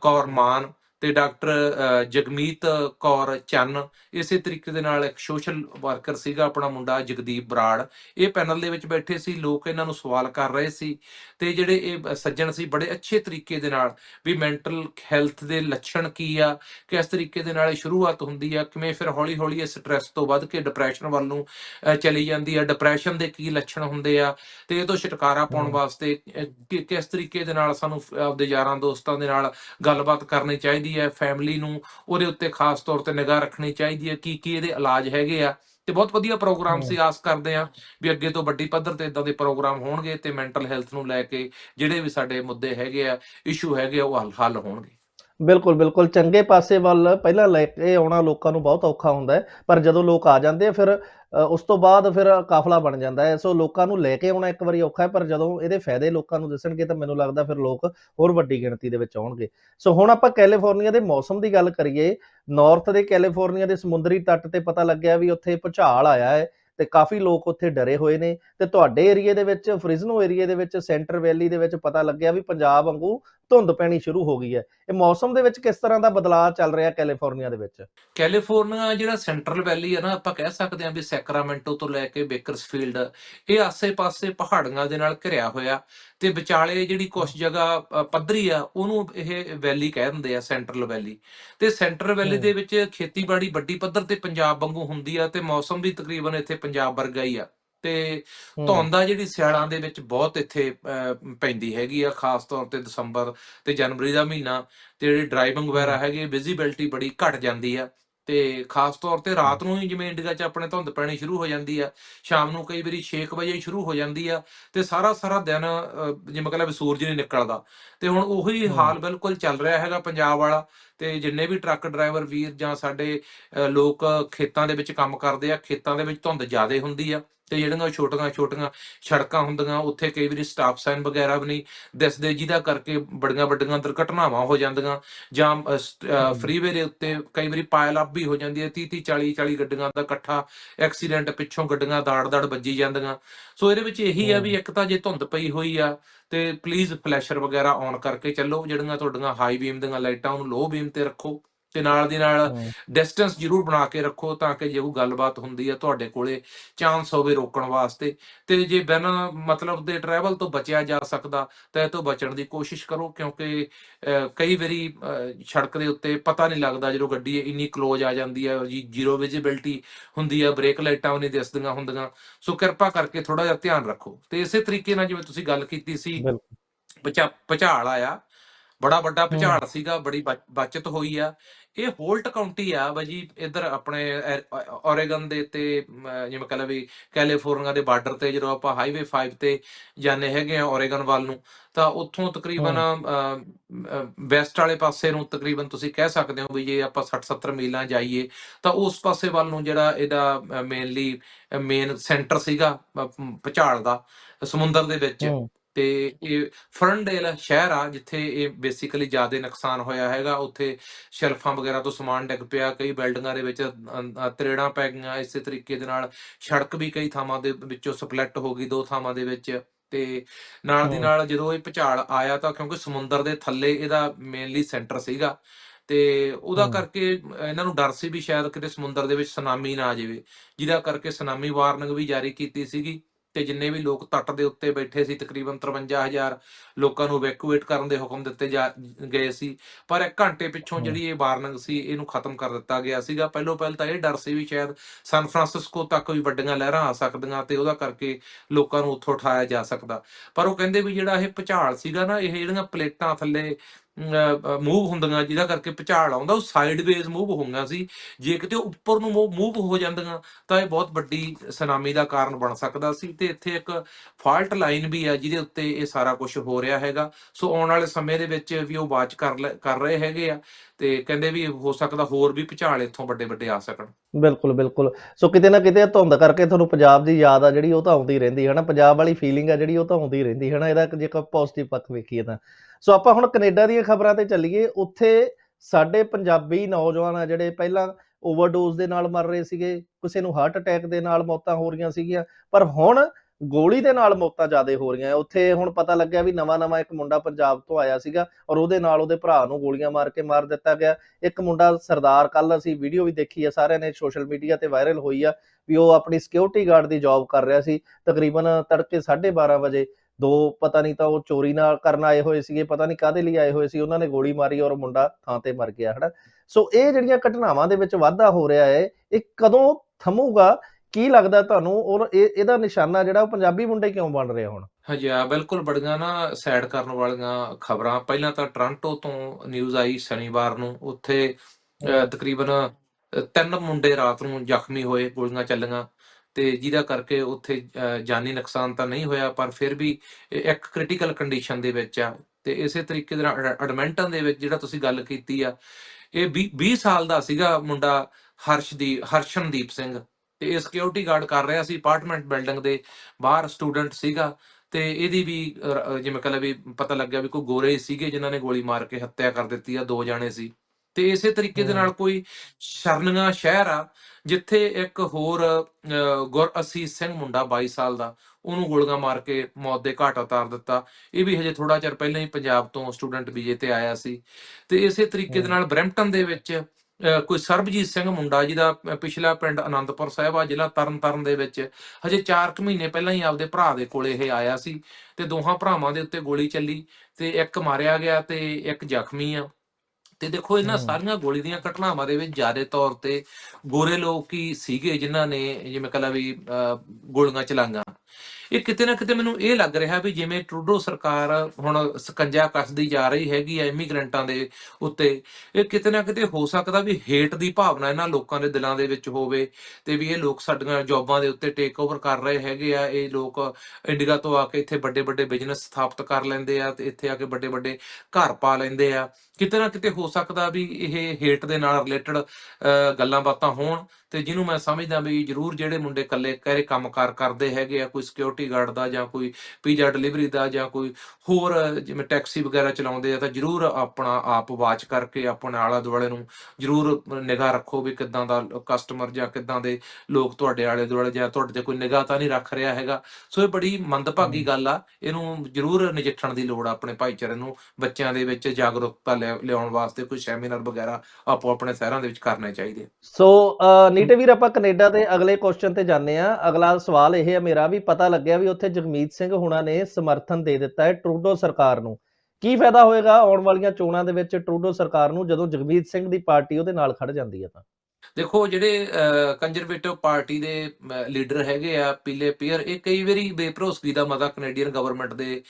ਕੌਰ ਮਾਨ ਤੇ ਡਾਕਟਰ ਜਗਮੀਤ ਕੌਰ ਚੰਨ ਇਸੇ ਤਰੀਕੇ ਦੇ ਨਾਲ ਇੱਕ ਸੋਸ਼ਲ ਵਰਕਰ ਸੀਗਾ ਆਪਣਾ ਮੁੰਡਾ ਜਗਦੀਪ ਬਰਾੜ ਇਹ ਪੈਨਲ ਦੇ ਵਿੱਚ ਬੈਠੇ ਸੀ ਲੋਕ ਇਹਨਾਂ ਨੂੰ ਸਵਾਲ ਕਰ ਰਹੇ ਸੀ ਤੇ ਜਿਹੜੇ ਇਹ ਸੱਜਣ ਸੀ ਬੜੇ ਅੱਛੇ ਤਰੀਕੇ ਦੇ ਨਾਲ ਵੀ ਮੈਂਟਲ ਹੈਲਥ ਦੇ ਲੱਛਣ ਕੀ ਆ ਕਿਸ ਤਰੀਕੇ ਦੇ ਨਾਲ ਇਹ ਸ਼ੁਰੂਆਤ ਹੁੰਦੀ ਆ ਕਿਵੇਂ ਫਿਰ ਹੌਲੀ ਹੌਲੀ ਇਹ ਸਟ੍ਰੈਸ ਤੋਂ ਵੱਧ ਕੇ ਡਿਪਰੈਸ਼ਨ ਵੱਲ ਨੂੰ ਚਲੀ ਜਾਂਦੀ ਆ ਡਿਪਰੈਸ਼ਨ ਦੇ ਕੀ ਲੱਛਣ ਹੁੰਦੇ ਆ ਤੇ ਇਹ ਤੋਂ ਛੁਟਕਾਰਾ ਪਾਉਣ। ਵਾਸਤੇ ਕਿਸ ਤਰੀਕੇ ਦੇ ਨਾਲ ਸਾਨੂੰ ਆਪਦੇ ਯਾਰਾਂ ਦੋਸਤਾਂ ਦੇ ਨਾਲ ਗੱਲਬਾਤ ਕਰਨੀ ਚਾਹੀਦੀ ਹੈ ਫੈਮਿਲੀ ਨੂੰ ਉਹਦੇ ਉੱਤੇ ਖਾਸ ਤੌਰ ਤੇ ਨਿਗਾਹ ਰੱਖਣੀ ਚਾਹੀਦੀ ਹੈ, ਕੀ ਕੀ ਇਹਦੇ ਇਲਾਜ ਹੈਗੇ ਆ ਤੇ ਬਹੁਤ ਵਧੀਆ ਪ੍ਰੋਗਰਾਮ ਸੀ ਆਸ ਕਰਦੇ ਆ ਵੀ ਅੱਗੇ ਤੋਂ ਵੱਡੀ ਪੱਧਰ ਤੇ ਇਦਾਂ ਦੇ ਪ੍ਰੋਗਰਾਮ ਹੋਣਗੇ ਤੇ ਮੈਂਟਲ ਹੈਲਥ ਨੂੰ ਲੈ ਕੇ ਜਿਹੜੇ ਵੀ ਸਾਡੇ ਮੁੱਦੇ ਹੈਗੇ ਆ ਇਸ਼ੂ ਹੈਗੇ ਆ, ਉਹ ਹੱਲ ਹੱਲ ਹੋਣਗੇ। ਬਿਲਕੁਲ ਬਿਲਕੁਲ। ਚੰਗੇ ਪਾਸੇ ਵੱਲ ਪਹਿਲਾਂ ਲੈ ਕੇ ਆਉਣਾ ਲੋਕਾਂ ਨੂੰ ਬਹੁਤ ਔਖਾ ਹੁੰਦਾ ਹੈ, ਪਰ ਜਦੋਂ ਲੋਕ ਆ ਜਾਂਦੇ ਆ, ਫਿਰ ਉਸ ਤੋਂ ਬਾਅਦ ਫਿਰ ਕਾਫਲਾ ਬਣ ਜਾਂਦਾ ਹੈ। ਸੋ ਲੋਕਾਂ ਨੂੰ ਲੈ ਕੇ ਆਉਣਾ ਇੱਕ ਵਾਰੀ ਔਖਾ ਹੈ, ਪਰ ਜਦੋਂ ਇਹਦੇ ਫਾਇਦੇ ਲੋਕਾਂ ਨੂੰ ਦਿਸਣਗੇ ਤਾਂ ਮੈਨੂੰ ਲੱਗਦਾ ਫਿਰ ਲੋਕ ਹੋਰ ਵੱਡੀ ਗਿਣਤੀ ਦੇ ਵਿੱਚ ਆਉਣਗੇ। ਸੋ ਹੁਣ ਆਪਾਂ ਕੈਲੀਫੋਰਨੀਆ ਦੇ ਮੌਸਮ ਦੀ ਗੱਲ ਕਰੀਏ, ਨਾਰਥ ਦੇ ਕੈਲੀਫੋਰਨੀਆ ਦੇ ਸਮੁੰਦਰੀ ਤੱਟ ਤੇ ਪਤਾ ਲੱਗਿਆ ਵੀ ਉੱਥੇ ਭੁਚਾਲ ਆਇਆ ਹੈ ਤੇ ਕਾਫੀ ਲੋਕ ਉੱਥੇ ਡਰੇ ਹੋਏ ਨੇ। ਤੇ ਤੁਹਾਡੇ ਏਰੀਏ ਦੇ ਵਿੱਚ, ਫ੍ਰਿਜ਼ਨੋ ਏਰੀਏ ਦੇ ਵਿੱਚ, ਸੈਂਟਰ ਵੈਲੀ ਦੇ ਵਿੱਚ ਪਤਾ ਲੱਗਿਆ ਵੀ ਪੰਜਾਬ ਵਾਂਗੂ ਧੁੰਦ ਪੈਣੀ ਸ਼ੁਰੂ ਹੋ ਗਈ ਹੈ। ਇਹ ਮੌਸਮ ਦੇ ਵਿੱਚ ਕਿਸ ਤਰ੍ਹਾਂ ਦਾ ਬਦਲਾਅ ਚੱਲ ਰਿਹਾ ਕੈਲੀਫੋਰਨੀਆ ਦੇ ਵਿੱਚ? ਕੈਲੀਫੋਰਨੀਆ ਜਿਹੜਾ ਸੈਂਟਰਲ ਵੈਲੀ ਹੈ ਨਾ ਆਪਾਂ ਕਹਿ ਸਕਦੇ ਹਾਂ ਵੀ ਸੈਕਰਾਮੈਂਟੋ ਤੋਂ ਲੈ ਕੇ ਬੇਕਰਸਫੀਲਡ ਇਹ ਆਸੇ-ਪਾਸੇ ਪਹਾੜੀਆਂ ਦੇ ਨਾਲ ਘਿਰਿਆ ਹੋਇਆ ਤੇ ਵਿਚਾਲੇ ਜਿਹੜੀ ਕੁਝ ਜਗ੍ਹਾ ਪੱਧਰੀ ਆ ਉਹਨੂੰ ਇਹ ਵੈਲੀ ਕਹਿ ਦਿੰਦੇ ਆ ਸੈਂਟਰਲ ਵੈਲੀ। ਤੇ ਸੈਂਟਰਲ ਵੈਲੀ। ਦੇ ਵਿੱਚ ਖੇਤੀਬਾੜੀ ਵੱਡੀ ਪੱਧਰ ਤੇ ਪੰਜਾਬ ਵਾਂਗੂ ਹੁੰਦੀ ਆ ਤੇ ਮੌਸਮ ਵੀ ਤਕਰੀਬਨ ਇੱਥੇ ਪੰਜਾਬ ਵਰਗਾ ਹੀ ਆ। ਤੇ ਧੁੰਦ ਆ ਜਿਹੜੀ ਸਿਆਲਾਂ ਦੇ ਵਿੱਚ ਬਹੁਤ ਇੱਥੇ ਪੈਂਦੀ ਹੈਗੀ ਆ ਖਾਸ ਤੌਰ ਤੇ ਦਸੰਬਰ ਤੇ ਜਨਵਰੀ ਦਾ ਮਹੀਨਾ ਤੇ ਜਿਹੜੀ ਡਰਾਈਵਿੰਗ ਵਗੈਰਾ। ਹੈਗੀ ਵਿਜ਼ਿਬਿਲਟੀ ਬੜੀ ਘਟ ਜਾਂਦੀ ਆ ਤੇ ਖਾਸ ਤੌਰ ਤੇ ਰਾਤ ਨੂੰ ਹੀ ਜਿਵੇਂ ਇੰਡੀਆ 'ਚ ਆਪਣੇ ਧੁੰਦ ਪੈਣੀ ਸ਼ੁਰੂ ਹੋ ਜਾਂਦੀ ਆ ਸ਼ਾਮ ਨੂੰ ਕਈ ਵਾਰੀ 6 ਵਜੇ ਹੀ ਸ਼ੁਰੂ ਹੋ ਜਾਂਦੀ ਆ ਤੇ ਸਾਰਾ ਸਾਰਾ ਦਿਨ ਜਿਵੇਂ ਕਹਿੰਦਾ ਸੂਰਜ ਨਹੀਂ ਨਿਕਲਦਾ ਤੇ ਹੁਣ ਉਹੀ। ਹਾਲ ਬਿਲਕੁਲ ਚੱਲ ਰਿਹਾ ਹੈਗਾ ਪੰਜਾਬ ਵਾਲਾ ਤੇ ਜਿੰਨੇ ਵੀ ਟਰੱਕ ਡਰਾਈਵਰ ਵੀਰ ਜਾਂ ਸਾਡੇ ਲੋਕ ਖੇਤਾਂ ਦੇ ਵਿੱਚ ਕੰਮ ਕਰਦੇ ਆ ਖੇਤਾਂ ਦੇ ਵਿੱਚ ਧੁੰਦ ਜ਼ਿਆਦੇ ਹੁੰਦੀ ਆ ਤੇ ਜਿਹੜੀਆਂ ਛੋਟੀਆਂ ਛੋਟੀਆਂ ਸੜਕਾਂ ਹੁੰਦੀਆਂ ਉੱਥੇ ਕਈ ਵਾਰੀ ਸਟਾਪ ਸਾਈਨ ਵਗੈਰਾ ਵੀ ਨਹੀਂ ਦਿਸਦੇ ਜਿਹਦਾ ਕਰਕੇ ਬੜੀਆਂ ਵੱਡੀਆਂ ਦੁਰਘਟਨਾਵਾਂ ਹੋ ਜਾਂਦੀਆਂ ਜਾਂ। ਫਰੀਵੇ ਦੇ ਉੱਤੇ ਕਈ ਵਾਰੀ ਪਾਇਲ ਅਪ ਵੀ ਹੋ ਜਾਂਦੀ ਹੈ 30 30 40 40 ਗੱਡੀਆਂ ਦਾ ਇਕੱਠਾ ਐਕਸੀਡੈਂਟ ਪਿੱਛੋਂ ਗੱਡੀਆਂ ਦਾੜ ਦਾੜ ਵੱਜੀ ਜਾਂਦੀਆਂ। ਸੋ ਇਹਦੇ ਵਿੱਚ ਇਹੀ ਆ ਵੀ ਇੱਕ ਤਾਂ ਜੇ ਧੁੰਦ ਪਈ ਹੋਈ ਆ ਤੇ ਪਲੀਜ਼ ਫਲੈਸ਼ਰ ਵਗੈਰਾ ਔਨ ਕਰਕੇ ਚੱਲੋ ਜਿਹੜੀਆਂ ਤੁਹਾਡੀਆਂ ਹਾਈ ਬੀਮ ਦੀਆਂ ਲਾਈਟਾਂ ਉਹਨੂੰ ਲੋ ਬੀਮ ਤੇ ਰੱਖੋ। ਤੇ ਨਾਲ ਦੀ ਨਾਲ ਡਿਸਟੈਂਸ ਜ਼ਰੂਰ ਬਣਾ ਕੇ ਰੱਖੋ ਤਾਂ ਕਿ ਜੇ ਕੋਈ ਗੱਲਬਾਤ ਹੁੰਦੀ ਹੈ ਤੁਹਾਡੇ ਕੋਲੇ ਚਾਂਸ ਹੋਵੇ ਰੋਕਣ ਵਾਸਤੇ। ਤੇ ਜੇ ਬਿਨਾਂ ਮਤਲਬ ਦੇ ਟਰੈਵਲ ਤੋਂ ਬਚਿਆ ਜਾ ਸਕਦਾ ਤਾਂ ਇਹ ਤੋਂ ਬਚਣ ਦੀ ਕੋਸ਼ਿਸ਼ ਕਰੋ ਕਿਉਂਕਿ ਕਈ ਵਾਰੀ ਸੜਕ ਦੇ ਉੱਤੇ ਪਤਾ ਨਹੀਂ ਲੱਗਦਾ ਜਦੋਂ ਗੱਡੀ ਇੰਨੀ ਕਲੋਜ਼ ਆ ਜਾਂਦੀ ਹੈ ਜੀ ਜ਼ੀਰੋ ਵਿਜ਼ਿਬਿਲਟੀ ਹੁੰਦੀ ਹੈ ਬ੍ਰੇਕ ਲਾਈਟਾਂ ਵੀ ਨਹੀਂ ਦਿਸਦੀਆਂ ਹੁੰਦੀਆਂ। ਸੋ ਕਿਰਪਾ ਕਰਕੇ ਥੋੜਾ ਜਿਹਾ ਧਿਆਨ ਰੱਖੋ। ਤੇ ਇਸੇ ਤਰੀਕੇ ਨਾਲ ਜਿਵੇਂ ਤੁਸੀਂ ਗੱਲ ਕੀਤੀ ਸੀ ਭੁਚਾਲ ਆਇਆ ਬੜਾ ਵੱਡਾ ਭੁਚਾਲ ਸੀਗਾ ਬੜੀ ਬਚ- ਬਚਤ ਹੋਈ ਆ। ਇਹ ਹੋਲਟ ਕਾਉਂਟੀ ਆ ਬਾਜੀ ਇੱਧਰ ਆਪਣੇ ਔਰੇਗਨ ਦੇ ਤੇ ਜਿਵੇਂ ਕਹ ਲਵੇ ਕੈਲੀਫੋਰਨੀਆ ਦੇ ਬਾਰਡਰ ਤੇ ਜਦੋਂ ਆਪਾਂ ਹਾਈਵੇ 5 ਤੇ ਜਾਂਦੇ ਹੈਗੇ ਆ ਔਰੇਗਨ ਵੱਲ ਨੂੰ ਤਾਂ ਉੱਥੋਂ ਤਕਰੀਬਨ ਵੈਸਟ ਵਾਲੇ ਪਾਸੇ ਨੂੰ ਤਕਰੀਬਨ ਤੁਸੀਂ ਕਹਿ ਸਕਦੇ ਹੋ ਵੀ ਜੇ ਆਪਾਂ 60 70 ਮੀਲਾਂ ਜਾਈਏ ਤਾਂ ਉਸ ਪਾਸੇ ਵੱਲ ਨੂੰ ਜਿਹੜਾ ਇਹਦਾ ਮੇਨਲੀ ਮੇਨ ਸੈਂਟਰ ਸੀਗਾ ਭੁਚਾਲ ਦਾ ਸਮੁੰਦਰ ਦੇ ਵਿੱਚ। ਤੇ ਇਹ ਫਰਨਡੇਲ ਸ਼ਹਿਰ ਆ ਜਿੱਥੇ ਇਹ ਬੇਸਿਕਲੀ ਜ਼ਿਆਦਾ ਨੁਕਸਾਨ ਹੋਇਆ ਹੈਗਾ ਉੱਥੇ ਸ਼ੈਲਫਾਂ ਵਗੈਰਾ ਤੋਂ ਸਮਾਨ ਡਿੱਗ ਪਿਆ ਕਈ ਬਿਲਡਿੰਗਾਂ ਦੇ ਵਿੱਚ ਤਰੇੜਾਂ ਪੈ ਗਈਆਂ ਇਸੇ ਤਰੀਕੇ ਦੇ ਨਾਲ ਸੜਕ ਵੀ ਕਈ ਥਾਵਾਂ ਦੇ ਵਿੱਚੋਂ ਸਪਲਿਟ ਹੋ ਗਈ ਦੋ ਥਾਵਾਂ ਦੇ ਵਿੱਚ ਤੇ ਨਾਲ ਦੀ ਨਾਲ ਜਦੋਂ ਇਹ ਭੁਚਾਲ ਆਇਆ ਤਾਂ ਕਿਉਂਕਿ ਸਮੁੰਦਰ ਦੇ ਥੱਲੇ ਇਹਦਾ ਮੇਨਲੀ ਸੈਂਟਰ ਸੀਗਾ ਤੇ ਉਹਦਾ ਕਰਕੇ ਇਹਨਾਂ ਨੂੰ ਡਰ ਸੀ ਵੀ ਸ਼ਾਇਦ ਕਿਤੇ ਸਮੁੰਦਰ ਦੇ ਵਿੱਚ ਸੁਨਾਮੀ ਨਾ ਆ ਜਾਵੇ ਜਿਹਦਾ ਕਰਕੇ ਸੁਨਾਮੀ ਵਾਰਨਿੰਗ ਵੀ ਜਾਰੀ ਕੀਤੀ ਸੀਗੀ। ਤੇ ਜਿੰਨੇ ਵੀ ਲੋਕ ਤੱਟ ਦੇ ਉੱਤੇ ਬੈਠੇ ਸੀ, ਤਕਰੀਬਨ 53000 ਲੋਕਾਂ ਨੂੰ ਇਵੈਕੂਏਟ ਕਰਨ ਦੇ ਹੁਕਮ ਦਿੱਤੇ ਗਏ ਸੀ। ਪਰ ਇੱਕ ਘੰਟੇ ਪਿੱਛੋਂ ਜਿਹੜੀ ਇਹ ਵਾਰਨਿੰਗ ਸੀ, ਇਹਨੂੰ ਖਤਮ ਕਰ ਦਿੱਤਾ ਗਿਆ ਸੀਗਾ। ਪਹਿਲੋਂ ਪਹਿਲ ਤਾਂ ਇਹ ਡਰ ਸੀ ਵੀ ਸ਼ਾਇਦ ਸਨ ਫਰਾਂਸਿਸਕੋ ਤੱਕ ਵੀ ਵੱਡੀਆਂ ਲਹਿਰਾਂ ਆ ਸਕਦੀਆਂ ਤੇ ਉਹਦਾ ਕਰਕੇ ਲੋਕਾਂ ਨੂੰ ਉੱਥੋਂ ਉਠਾਇਆ ਜਾ ਸਕਦਾ। ਪਰ ਉਹ ਕਹਿੰਦੇ ਵੀ ਜਿਹੜਾ ਇਹ ਭੁਚਾਲ ਸੀਗਾ ਨਾ, ਇਹ ਜਿਹੜੀਆਂ ਪਲੇਟਾਂ ਥੱਲੇ ਮੂਵ ਹੁੰਦੀਆਂ, ਜਿਹਦਾ ਕਰਕੇ ਭੁਚਾਲ ਆਉਂਦਾ, ਉਹ ਸਾਈਡਵੇਜ਼ ਮੂਵ ਹੋਊਗਾ ਸੀ। ਜੇ ਕਿਤੇ ਉੱਪਰ ਨੂੰ ਮੂਵ ਹੋ ਜਾਂਦੀਆਂ, ਤਾਂ ਇਹ ਬਹੁਤ ਵੱਡੀ ਸੁਨਾਮੀ ਦਾ ਕਾਰਨ ਬਣ ਸਕਦਾ ਸੀ ਤੇ ਇੱਥੇ ਇੱਕ ਫਾਲਟ ਲਾਈਨ ਵੀ ਹੈ ਜਿਹਦੇ ਉੱਤੇ ਇਹ ਸਾਰਾ ਕੁਝ ਹੋ ਰਿਹਾ ਹੈਗਾ। ਸੋ ਆਉਣ ਵਾਲੇ ਸਮੇਂ ਦੇ ਵਿੱਚ ਵੀ ਉਹ ਵਾਚ ਕਰ ਲੈ- ਕਰ ਰਹੇ ਹੈਗੇ ਆ। ਤੇ ਕਹਿੰਦੇ ਵੀ ਹੋ ਸਕਦਾ ਹੋਰ ਵੀ ਭੁਚਾਲ ਇੱਥੋਂ ਵੱਡੇ ਵੱਡੇ ਆ ਸਕਣ। ਬਿਲਕੁਲ ਬਿਲਕੁਲ। ਸੋ ਕਿਤੇ ਨਾ ਕਿਤੇ ਧੁੰਦ ਕਰਕੇ ਤੁਹਾਨੂੰ ਪੰਜਾਬ ਦੀ ਯਾਦ ਆ ਜਿਹੜੀ ਉਹ ਤਾਂ ਆਉਂਦੀ ਰਹਿੰਦੀ ਹੈ ਨਾ। ਪੰਜਾਬ ਵਾਲੀ ਫੀਲਿੰਗ ਆ ਜਿਹੜੀ ਉਹ ਤਾਂ ਆਉਂਦੀ ਰਹਿੰਦੀ ਹੈ ਨਾ। ਇਹਦਾ ਜੇ ਕੋਈ ਪੋਜ਼ਿਟਿਵ ਪੱਖ ਵੇਖੀਏ ਤਾਂ। ਸੋ ਆਪਾਂ ਹੁਣ ਕੈਨੇਡਾ ਦੀਆਂ ਖਬਰਾਂ ਤੇ ਚੱਲੀਏ। ਉੱਥੇ ਸਾਡੇ ਪੰਜਾਬੀ ਨੌਜਵਾਨ ਆ ਜਿਹੜੇ ਪਹਿਲਾਂ ਓਵਰਡੋਜ਼ ਦੇ ਨਾਲ ਮਰ ਰਹੇ ਸੀਗੇ। ਕਿਸੇ ਨੂੰ ਹਾਰਟ ਅਟੈਕ ਦੇ ਨਾਲ ਮੌਤਾਂ ਹੋ ਰਹੀਆਂ ਸੀਗੀਆਂ। ਪਰ ਹੁਣ ਗੋਲੀ ਦੇ ਨਾਲ ਮੌਤਾਂ ਜ਼ਿਆਦਾ ਹੋ ਰਹੀਆਂ ਉੱਥੇ ਹੁਣ ਪਤਾ ਲੱਗਿਆ ਵੀ ਨਵਾਂ ਨਵਾਂ ਇੱਕ ਮੁੰਡਾ ਪੰਜਾਬ ਤੋਂ ਆਇਆ ਸੀਗਾ ਔਰ ਉਹਦੇ ਨਾਲ ਉਹਦੇ ਭਰਾ ਨੂੰ ਗੋਲੀਆਂ ਮਾਰ ਕੇ ਮਾਰ ਦਿੱਤਾ ਗਿਆ। ਇੱਕ ਮੁੰਡਾ ਸਰਦਾਰ ਕੱਲ ਅਸੀਂ ਵੀਡੀਓ ਵੀ ਦੇਖੀ ਆ, ਸਾਰਿਆਂ ਨੇ ਸੋਸ਼ਲ ਮੀਡੀਆ ਤੇ ਵਾਇਰਲ ਹੋਈ ਆ ਵੀ ਉਹ ਆਪਣੀ ਸਿਕਿਉਰਿਟੀ ਗਾਰਡ ਦੀ ਜੌਬ ਕਰ ਰਿਹਾ ਸੀ। ਤਕਰੀਬਨ ਤੜਕੇ 12:30 ਵਜੇ ਦੋ ਪਤਾ ਨਹੀਂ ਤਾਂ ਉਹ ਚੋਰੀ ਨਾਲ ਕਰਨ ਆਏ ਹੋਏ ਸੀਗੇ, ਪਤਾ ਨਹੀਂ ਕਾਹਦੇ ਲਈ ਆਏ ਹੋਏ ਸੀ। ਉਹਨਾਂ ਨੇ ਗੋਲੀ ਮਾਰੀ ਔਰ ਮੁੰਡਾ ਥਾਂ ਤੇ ਮਰ ਗਿਆ, ਹਨਾ। ਸੋ ਇਹ ਜਿਹੜੀਆਂ ਘਟਨਾਵਾਂ ਦੇ ਵਿੱਚ ਵਾਧਾ ਹੋ ਰਿਹਾ ਹੈ ਇਹ ਕਦੋਂ ਥਮੂਗਾ? ਕੀ ਲੱਗਦਾ ਤੁਹਾਨੂੰ ਔਰ ਇਹ ਇਹਦਾ ਨਿਸ਼ਾਨਾ ਜਿਹੜਾ ਉਹ ਪੰਜਾਬੀ ਮੁੰਡੇ ਕਿਉਂ ਬਣ ਰਹੇ ਹੁਣ? ਹਾਂਜੀ ਆ ਬਿਲਕੁਲ ਬੜੀਆਂ ਨਾ ਸੈਡ ਕਰਨ ਵਾਲੀਆਂ ਖਬਰਾਂ। ਪਹਿਲਾਂ ਤਾਂ ਟੋਰਾਂਟੋ ਤੋਂ ਨਿਊਜ਼ ਆਈ ਸ਼ਨੀਵਾਰ ਨੂੰ। ਉੱਥੇ ਤਕਰੀਬਨ ਤਿੰਨ ਮੁੰਡੇ ਰਾਤ ਨੂੰ ਜ਼ਖਮੀ ਹੋਏ ਗੋਲੀਆਂ ਚੱਲੀਆਂ। ਤੇ ਜਿਹਦਾ ਕਰਕੇ ਉੱਥੇ ਜਾਨੀ ਨੁਕਸਾਨ ਤਾਂ ਨਹੀਂ ਹੋਇਆ ਪਰ ਫਿਰ ਵੀ ਇੱਕ ਕ੍ਰਿਟੀਕਲ ਕੰਡੀਸ਼ਨ ਦੇ ਵਿੱਚ ਆ। ਤੇ ਇਸੇ ਤਰੀਕੇ ਦੇ ਨਾਲ ਐਡਮਿੰਟਨ ਦੇ ਵਿੱਚ ਜਿਹੜਾ ਤੁਸੀਂ ਗੱਲ ਕੀਤੀ ਆ ਇਹ 20 20 ਸਾਲ ਦਾ ਸੀਗਾ ਮੁੰਡਾ ਹਰਸ਼ਦੀਪ ਹਰਸ਼ਨਦੀਪ ਸਿੰਘ। ਤੇ ਇਹ ਸਿਕਿਉਰਿਟੀ ਗਾਰਡ ਕਰ ਰਿਹਾ ਸੀ ਅਪਾਰਟਮੈਂਟ ਬਿਲਡਿੰਗ ਦੇ ਬਾਹਰ ਸਟੂਡੈਂਟ ਸੀਗਾ ਤੇ ਇਹਦੀ ਵੀ ਜਿਵੇਂ ਕਹ ਵੀ ਪਤਾ ਲੱਗਿਆ ਵੀ ਕੋਈ ਗੋਰੇ ਸੀਗੇ ਜਿਨ੍ਹਾਂ ਨੇ ਗੋਲੀ ਮਾਰ ਕੇ ਹੱਤਿਆ ਕਰ ਦਿੱਤੀ ਆ ਦੋ ਜਾਣੇ ਸੀ ਤੇ ਇਸੇ ਤਰੀਕੇ ਦੇ। ਨਾਲ ਕੋਈ ਸ਼ਰਨਗਾ ਸ਼ਹਿਰ ਆ ਜਿੱਥੇ ਇੱਕ ਹੋਰ ਅਹ, ਗੁਰਅਸੀਸ ਸਿੰਘ ਮੁੰਡਾ 22 ਸਾਲ ਦਾ ਉਹਨੂੰ ਗੋਲੀਆਂ ਮਾਰ ਕੇ ਮੌਤ ਦੇ ਘਾਟ ਉਤਾਰ ਦਿੱਤਾ ਇਹ ਵੀ ਹਜੇ ਥੋੜਾ ਚਿਰ ਪਹਿਲਾਂ ਹੀ ਪੰਜਾਬ ਤੋਂ ਸਟੂਡੈਂਟ ਵੀਜ਼ੇ ਤੇ ਆਇਆ ਸੀ ਤੇ ਇਸੇ ਤਰੀਕੇ ਦੇ। ਨਾਲ ਬਰੈਂਪਟਨ ਦੇ ਵਿੱਚ ਕੋਈ ਸਰਬਜੀਤ ਸਿੰਘ ਮੁੰਡਾ ਜਿਹਦਾ ਅਹ, ਪਿਛਲਾ ਪਿੰਡ ਆਨੰਦਪੁਰ ਸਾਹਿਬ ਆ ਜ਼ਿਲ੍ਹਾ ਤਰਨਤਾਰਨ ਦੇ ਵਿੱਚ। ਹਜੇ 4 ਕੁ ਮਹੀਨੇ ਪਹਿਲਾਂ ਹੀ ਆਪਦੇ ਭਰਾ ਦੇ ਕੋਲੇ ਇਹ ਆਇਆ ਸੀ ਤੇ ਦੋਹਾਂ ਭਰਾਵਾਂ ਦੇ ਉੱਤੇ ਗੋਲੀ ਚੱਲੀ ਤੇ ਇੱਕ ਮਾਰਿਆ ਗਿਆ ਤੇ ਇੱਕ ਜ਼ਖਮੀ ਆ। ਤੇ ਦੇਖੋ ਇਹਨਾਂ। ਸਾਰੀਆਂ ਗੋਲੀ ਦੀਆਂ ਘਟਨਾਵਾਂ ਦੇ ਵਿੱਚ ਜ਼ਿਆਦਾ ਤੌਰ ਤੇ ਗੋਰੇ ਲੋਕ ਹੀ ਸੀਗੇ ਜਿਨ੍ਹਾਂ ਨੇ ਜਿਵੇਂ ਕਹਲਾ ਵੀ ਗੋਲੀਆਂ ਚਲਾਈਆਂ। ਇਹ ਕਿਤੇ ਨਾ ਕਿਤੇ ਮੈਨੂੰ ਇਹ ਲੱਗ ਰਿਹਾ ਵੀ ਜਿਵੇਂ ਟਰੂਡੋ ਸਰਕਾਰ ਹੁਣ ਸਕੰਜਾ ਕੱਸਦੀ ਜਾ ਰਹੀ ਹੈਗੀ ਆ ਇਮੀਗ੍ਰੈਂਟਾਂ ਦੇ ਉੱਤੇ, ਇਹ ਕਿਤੇ ਨਾ ਕਿਤੇ ਹੋ ਸਕਦਾ ਵੀ ਹੇਟ ਦੀ ਭਾਵਨਾ ਇਹਨਾਂ ਲੋਕਾਂ ਦੇ ਦਿਲਾਂ ਦੇ ਵਿੱਚ ਹੋਵੇ ਤੇ ਵੀ ਇਹ ਲੋਕ ਸਾਡੀਆਂ ਜੌਬਾਂ ਦੇ ਉੱਤੇ ਟੇਕ ਓਵਰ ਕਰ ਰਹੇ ਹੈਗੇ ਆ, ਇਹ ਲੋਕ ਇੰਡੀਆ ਤੋਂ ਆ ਕੇ ਇੱਥੇ ਵੱਡੇ ਵੱਡੇ ਬਿਜ਼ਨਸ ਸਥਾਪਿਤ ਕਰ ਲੈਂਦੇ ਆ ਤੇ ਇੱਥੇ ਆ ਕੇ ਵੱਡੇ ਵੱਡੇ ਘਰ ਪਾ ਲੈਂਦੇ ਆ। ਕਿਤੇ ਨਾ ਕਿਤੇ ਹੋ ਸਕਦਾ ਵੀ ਇਹ ਹੇਟ ਦੇ ਨਾਲ ਰਿਲੇਟਡ ਗੱਲਾਂ ਬਾਤਾਂ ਹੋਣ ਤੇ ਜਿਹਨੂੰ ਮੈਂ ਸਮਝਦਾ ਵੀ ਜਰੂਰ ਜਿਹੜੇ ਮੁੰਡੇ ਇਕੱਲੇ ਕਰੇ ਕੰਮਕਾਰ ਕਰਦੇ ਹੈਗੇ ਆ, ਕੋਈ ਸਿਕਿਉਰਿਟੀ ਗਾਰਡ ਦਾ ਜਾਂ ਕੋਈ ਪੀਜ਼ਾ ਡਿਲੀਵਰੀ ਦਾ ਜਾਂ ਕੋਈ ਹੋਰ ਜਿਵੇਂ ਟੈਕਸੀ ਵਗੈਰਾ ਚਲਾਉਂਦੇ ਆ, ਤਾਂ ਜਰੂਰ ਆਪਣਾ ਆਪ ਵਾਚ ਕਰਕੇ ਆਪਣੇ ਆਲਾ ਦੁਆਲੇ ਨੂੰ ਜਰੂਰ ਨਿਗਾਹ ਰੱਖੋ ਵੀ ਕਿੱਦਾਂ ਦਾ ਕਸਟਮਰ ਜਾਂ ਕਿੱਦਾਂ ਦੇ ਲੋਕ ਤੁਹਾਡੇ ਆਲੇ ਦੁਆਲੇ ਜਾਂ ਤੁਹਾਡੇ ਤੇ ਕੋਈ ਨਿਗਾਹ ਤਾਂ ਨਹੀਂ ਰੱਖ ਰਿਹਾ ਹੈਗਾ। ਸੋ ਇਹ ਬੜੀ ਮੰਦਭਾਗੀ ਗੱਲ ਆ, ਇਹਨੂੰ ਜਰੂਰ ਨਜਿੱਠਣ ਦੀ ਲੋੜ ਆ ਆਪਣੇ ਭਾਈਚਾਰੇ ਨੂੰ, ਬੱਚਿਆਂ ਦੇ ਵਿੱਚ ਜਾਗਰੂਕਤਾ ਲਿਆ- ਲਿਆਉਣ ਵਾਸਤੇ ਕੋਈ ਸੈਮੀਨਾਰ ਵਗੈਰਾ ਆਪੋ ਆਪਣੇ ਸ਼ਹਿਰਾਂ ਦੇ ਵਿੱਚ ਕਰਨੇ ਚਾਹੀਦੇ ਸੋ ਅਹ, ਵੀਰ ਆਪਾਂ ਕੈਨੇਡਾ ਦੇ ਅਗਲੇ ਕੁਐਸਚਨ ਤੇ ਜਾਂਦੇ ਆ ਅਗਲਾ ਸਵਾਲ ਇਹ ਹੈ ਮੇਰਾ ਵੀ ਪਤਾ ਲੱਗਿਆ ਵੀ ਉੱਥੇ ਜਗਮੀਤ ਸਿੰਘ ਹੁਣਾਂ ਨੇ ਸਮਰਥਨ ਦੇ ਦਿੱਤਾ ਹੈ ਟਰੂਡੋ ਸਰਕਾਰ ਨੂੰ। ਕੀ ਫਾਇਦਾ ਹੋਏਗਾ? ਆਉਣ ਵਾਲੀਆਂ ਚੋਣਾਂ ਦੇ ਵਿੱਚ ਟਰੂਡੋ ਸਰਕਾਰ ਨੂੰ ਜਦੋਂ ਜਗਮੀਤ ਸਿੰਘ ਦੀ ਪਾਰਟੀ ਉਹਦੇ ਨਾਲ ਖੜ ਜਾਂਦੀ ਹੈ ਤਾਂ। ਦੇਖੋ ਜਿਹੜੇ ਕੰਜ਼ਰਵੇਟਿਵ ਪਾਰਟੀ ਦੇ ਲੀਡਰ ਹੈਗੇ ਆ ਪੀਲੇ ਪੀਅਰ ਇਹ ਕਈ ਵਾਰੀ ਬੇਭਰੋਸਗੀ ਦਾ ਮਤਾ ਕੈਨੇਡੀਅਨ ਗਵਰਨਮੈਂਟ ਦੇ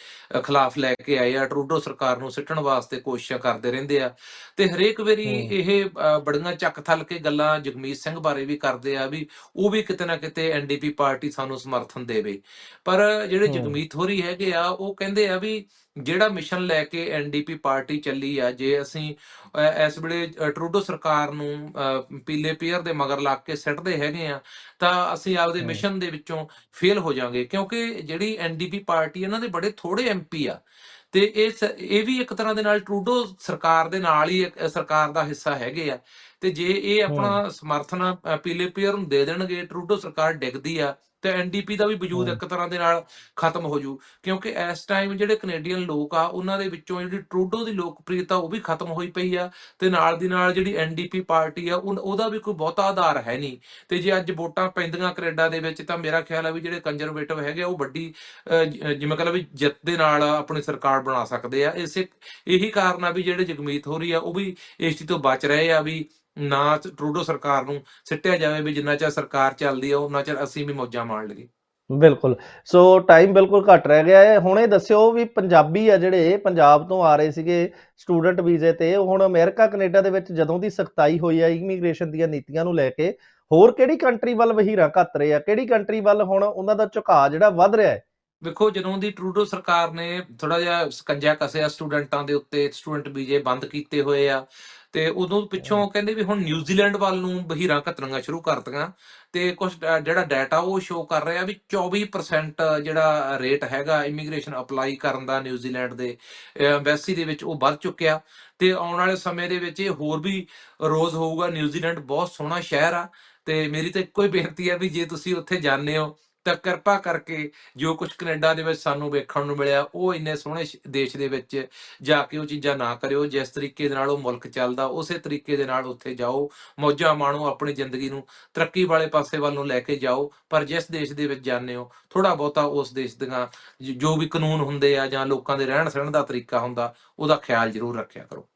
ਖਿਲਾਫ ਲੈ ਕੇ ਆਏ ਆ ਟਰੂਡੋ ਸਰਕਾਰ ਨੂੰ ਸਿੱਟਣ ਵਾਸਤੇ ਕੋਸ਼ਿਸ਼ਾਂ ਕਰਦੇ ਰਹਿੰਦੇ ਆ ਤੇ ਹਰੇਕ ਵਾਰੀ। ਇਹ ਬੜੀਆਂ ਚੱਕ ਥਲ ਕੇ ਗੱਲਾਂ ਜਗਮੀਤ ਸਿੰਘ ਬਾਰੇ ਵੀ ਕਰਦੇ ਆ ਵੀ ਉਹ ਵੀ ਕਿਤੇ ਨਾ ਕਿਤੇ ਐਨਡੀਪੀ ਪਾਰਟੀ ਸਾਨੂੰ ਸਮਰਥਨ ਦੇਵੇ ਪਰ ਜਿਹੜੇ। ਜਗਮੀਤ ਹੋਰੀ ਹੈਗੇ ਆ ਉਹ ਕਹਿੰਦੇ ਆ ਵੀ ਜਿਹੜਾ ਮਿਸ਼ਨ ਲੈ ਕੇ ਐਨਡੀਪੀ ਪਾਰਟੀ ਚੱਲੀ ਆ ਜੇ ਅਸੀਂ ਇਸ ਵੇਲੇ ਟਰੂਡੋ ਸਰਕਾਰ ਨੂੰ ਪੀਲੇ ਪੀਅਰ ਦੇ ਮਗਰ ਲੱਗ ਕੇ ਸਿੱਟਦੇ ਹੈਗੇ ਆ ਤਾਂ ਅਸੀਂ ਆਪਦੇ। ਮਿਸ਼ਨ ਦੇ ਵਿੱਚੋਂ ਫੇਲ ਹੋ ਜਾਾਂਗੇ ਕਿਉਂਕਿ ਜਿਹੜੀ ਐਨਡੀਪੀ ਪਾਰਟੀ ਇਹਨਾਂ ਦੇ ਬੜੇ ਥੋੜੇ ਐਮਪੀ ਆ ਤੇ ਇਹ ਇਹ ਵੀ ਇੱਕ ਤਰ੍ਹਾਂ ਦੇ ਨਾਲ ਟਰੂਡੋ ਸਰਕਾਰ ਦੇ ਨਾਲ ਹੀ ਸਰਕਾਰ ਦਾ ਹਿੱਸਾ ਹੈਗੇ ਆ ਤੇ ਜੇ ਇਹ ਆਪਣਾ ਸਮਰਥਨ ਪੀਲੇ ਪੀਅਰ ਨੂੰ ਦੇ ਦੇਣਗੇ ਟਰੂਡੋ ਸਰਕਾਰ ਡਿੱਗਦੀ ਆ ਤੇ ਐਨਡੀਪੀ ਦਾ ਵੀ ਵਜੂਦ। ਇੱਕ ਤਰ੍ਹਾਂ ਦੇ ਨਾਲ ਖਤਮ ਹੋ ਜੂ। ਕਿਉਂਕਿ ਇਸ ਟਾਈਮ ਜਿਹੜੇ ਕੈਨੇਡੀਅਨ ਲੋਕ ਆ ਉਹਨਾਂ ਦੇ ਵਿੱਚੋਂ ਜਿਹੜੀ ਟਰੂਡੋ ਦੀ ਲੋਕਪ੍ਰਿਯਤਾ ਉਹ ਵੀ ਖਤਮ ਹੋਈ ਪਈ ਆ ਤੇ ਨਾਲ ਦੀ ਨਾਲ ਜਿਹੜੀ ਐਨਡੀਪੀ ਪਾਰਟੀ ਆ ਉਹਦਾ ਵੀ ਕੋਈ ਬਹੁਤਾ ਆਧਾਰ ਹੈ ਨਹੀਂ। ਤੇ ਜੇ ਅੱਜ ਵੋਟਾਂ ਪੈਂਦੀਆਂ ਕੈਨੇਡਾ ਦੇ ਵਿੱਚ ਤਾਂ ਮੇਰਾ ਖਿਆਲ ਆ ਵੀ ਜਿਹੜੇ ਕੰਜ਼ਰਵੇਟਿਵ ਹੈਗੇ ਉਹ ਵੱਡੀ ਜਿਵੇਂ ਕਹਿੰਦਾ ਵੀ ਜਿੱਤ ਦੇ ਨਾਲ ਆਪਣੀ ਸਰਕਾਰ ਬਣਾ ਸਕਦੇ ਆ। ਇਸੇ ਇਹੀ ਕਾਰਨ ਆ ਵੀ ਜਿਹੜੇ ਜਗਮੀਤ ਹੋ ਰਹੀ ਆ ਉਹ ਵੀ ਇਸ ਚੀਜ਼ ਤੋਂ ਬਚ ਰਹੇ ਆ ਵੀ ਨਾ ਟਰੂਡੋ ਸਰਕਾਰ ਨੂੰ ਸਿੱਟਿਆ ਜਾਵੇ ਵੀ ਜਿੰਨਾ ਚਿਰ ਸਰਕਾਰ ਚੱਲਦੀ ਆ ਉਹਨਾਂ ਚਿਰ ਅਸੀਂ ਵੀ ਮੌਜਾਂ ਮਾਣ ਲਈਏ। ਬਿਲਕੁਲ। ਸੋ ਟਾਈਮ ਬਿਲਕੁਲ ਘੱਟ ਰਹਿ ਗਿਆ ਹੈ। ਹੁਣ ਇਹ ਦੱਸਿਓ ਵੀ ਪੰਜਾਬੀ ਆ ਜਿਹੜੇ ਪੰਜਾਬ ਤੋਂ ਆ ਰਹੇ ਸੀਗੇ ਸਟੂਡੈਂਟ ਵੀਜ਼ੇ ਤੇ ਉਹ ਹੁਣ ਅਮਰੀਕਾ, ਕੈਨੇਡਾ ਦੇ ਵਿੱਚ ਜਦੋਂ ਦੀ ਸਖਤਾਈ ਹੋਈ ਹੈ ਇਮੀਗ੍ਰੇਸ਼ਨ ਦੀਆਂ ਨੀਤੀਆਂ ਨੂੰ ਲੈ ਕੇ, ਹੋਰ ਕਿਹੜੀ ਕੰਟਰੀ ਵੱਲ ਵਹੀਰਾਂ ਘੱਟ ਰਹੇ ਆ? ਕਿਹੜੀ ਕੰਟਰੀ ਵੱਲ ਹੁਣ ਉਹਨਾਂ ਦਾ ਝੁਕਾਅ ਜਿਹੜਾ ਵੱਧ ਰਿਹਾ ਹੈ? ਵੇਖੋ ਜਦੋਂ ਦੀ ਟਰੂਡੋ ਸਰਕਾਰ ਨੇ ਥੋੜਾ ਜਿਹਾ ਸਕੰਜਾ ਕੱਸਿਆ ਸਟੂਡੈਂਟਾਂ ਦੇ ਉੱਤੇ ਸਟੂਡੈਂਟ ਵੀਜ਼ੇ ਬੰਦ ਕੀਤੇ ਹੋਏ ਆ ਤੇ ਉਦੋਂ ਪਿੱਛੋਂ ਕਹਿੰਦੇ ਵੀ ਹੁਣ ਨਿਊਜ਼ੀਲੈਂਡ ਵੱਲ ਨੂੰ ਬਹੀਰਾਂ ਘੱਤਣੀਆਂ ਸ਼ੁਰੂ ਕਰਤੀਆਂ ਤੇ ਕੁਝ ਜਿਹੜਾ ਡਾਟਾ ਉਹ ਸ਼ੋ ਕਰ ਰਿਹਾ ਵੀ 24% ਜਿਹੜਾ ਰੇਟ ਹੈਗਾ ਇਮੀਗ੍ਰੇਸ਼ਨ ਅਪਲਾਈ ਕਰਨ ਦਾ ਨਿਊਜ਼ੀਲੈਂਡ ਦੇ ਐਮਬੈਸੀ ਦੇ ਵਿੱਚ ਉਹ ਵੱਧ ਚੁੱਕਿਆ ਤੇ ਆਉਣ ਵਾਲੇ ਸਮੇਂ ਦੇ ਵਿੱਚ ਇਹ ਹੋਰ ਵੀ ਰੋਜ਼ ਹੋਊਗਾ। ਨਿਊਜ਼ੀਲੈਂਡ ਬਹੁਤ ਸੋਹਣਾ ਸ਼ਹਿਰ ਆ ਤੇ ਮੇਰੀ ਤਾਂ ਇੱਕੋ ਹੀ ਬੇਨਤੀ ਹੈ ਵੀ ਜੇ ਤੁਸੀਂ ਉੱਥੇ ਜਾਂਦੇ ਹੋ ਤਾਂ ਕਿਰਪਾ ਕਰਕੇ ਜੋ ਕੁਝ ਕੈਨੇਡਾ ਦੇ ਵਿੱਚ ਸਾਨੂੰ ਵੇਖਣ ਨੂੰ ਮਿਲਿਆ, ਉਹ ਇੰਨੇ ਸੋਹਣੇ ਦੇਸ਼ ਦੇ ਵਿੱਚ ਜਾ ਕੇ ਉਹ ਚੀਜ਼ਾਂ ਨਾ ਕਰਿਓ, ਜਿਸ ਤਰੀਕੇ ਦੇ ਨਾਲ ਉਹ ਮੁਲਕ ਚੱਲਦਾ, ਉਸੇ ਤਰੀਕੇ ਦੇ ਨਾਲ ਉੱਥੇ ਜਾਓ, ਮੌਜਾਂ ਮਾਣੋ ਆਪਣੀ ਜ਼ਿੰਦਗੀ ਨੂੰ, ਤਰੱਕੀ ਵਾਲੇ ਪਾਸੇ ਵੱਲ ਨੂੰ ਲੈ ਕੇ ਜਾਓ, ਪਰ ਜਿਸ ਦੇਸ਼ ਦੇ ਵਿੱਚ ਜਾਂਦੇ ਹੋ ਥੋੜਾ ਬਹੁਤਾ ਉਸ ਦੇਸ਼ ਦੀਆਂ ਜੋ ਵੀ ਕਾਨੂੰਨ ਹੁੰਦੇ ਆ ਜਾਂ ਲੋਕਾਂ ਦੇ ਰਹਿਣ ਸਹਿਣ ਦਾ ਤਰੀਕਾ ਹੁੰਦਾ, ਉਹਦਾ ਖਿਆਲ ਜ਼ਰੂਰ ਰੱਖਿਆ ਕਰੋ।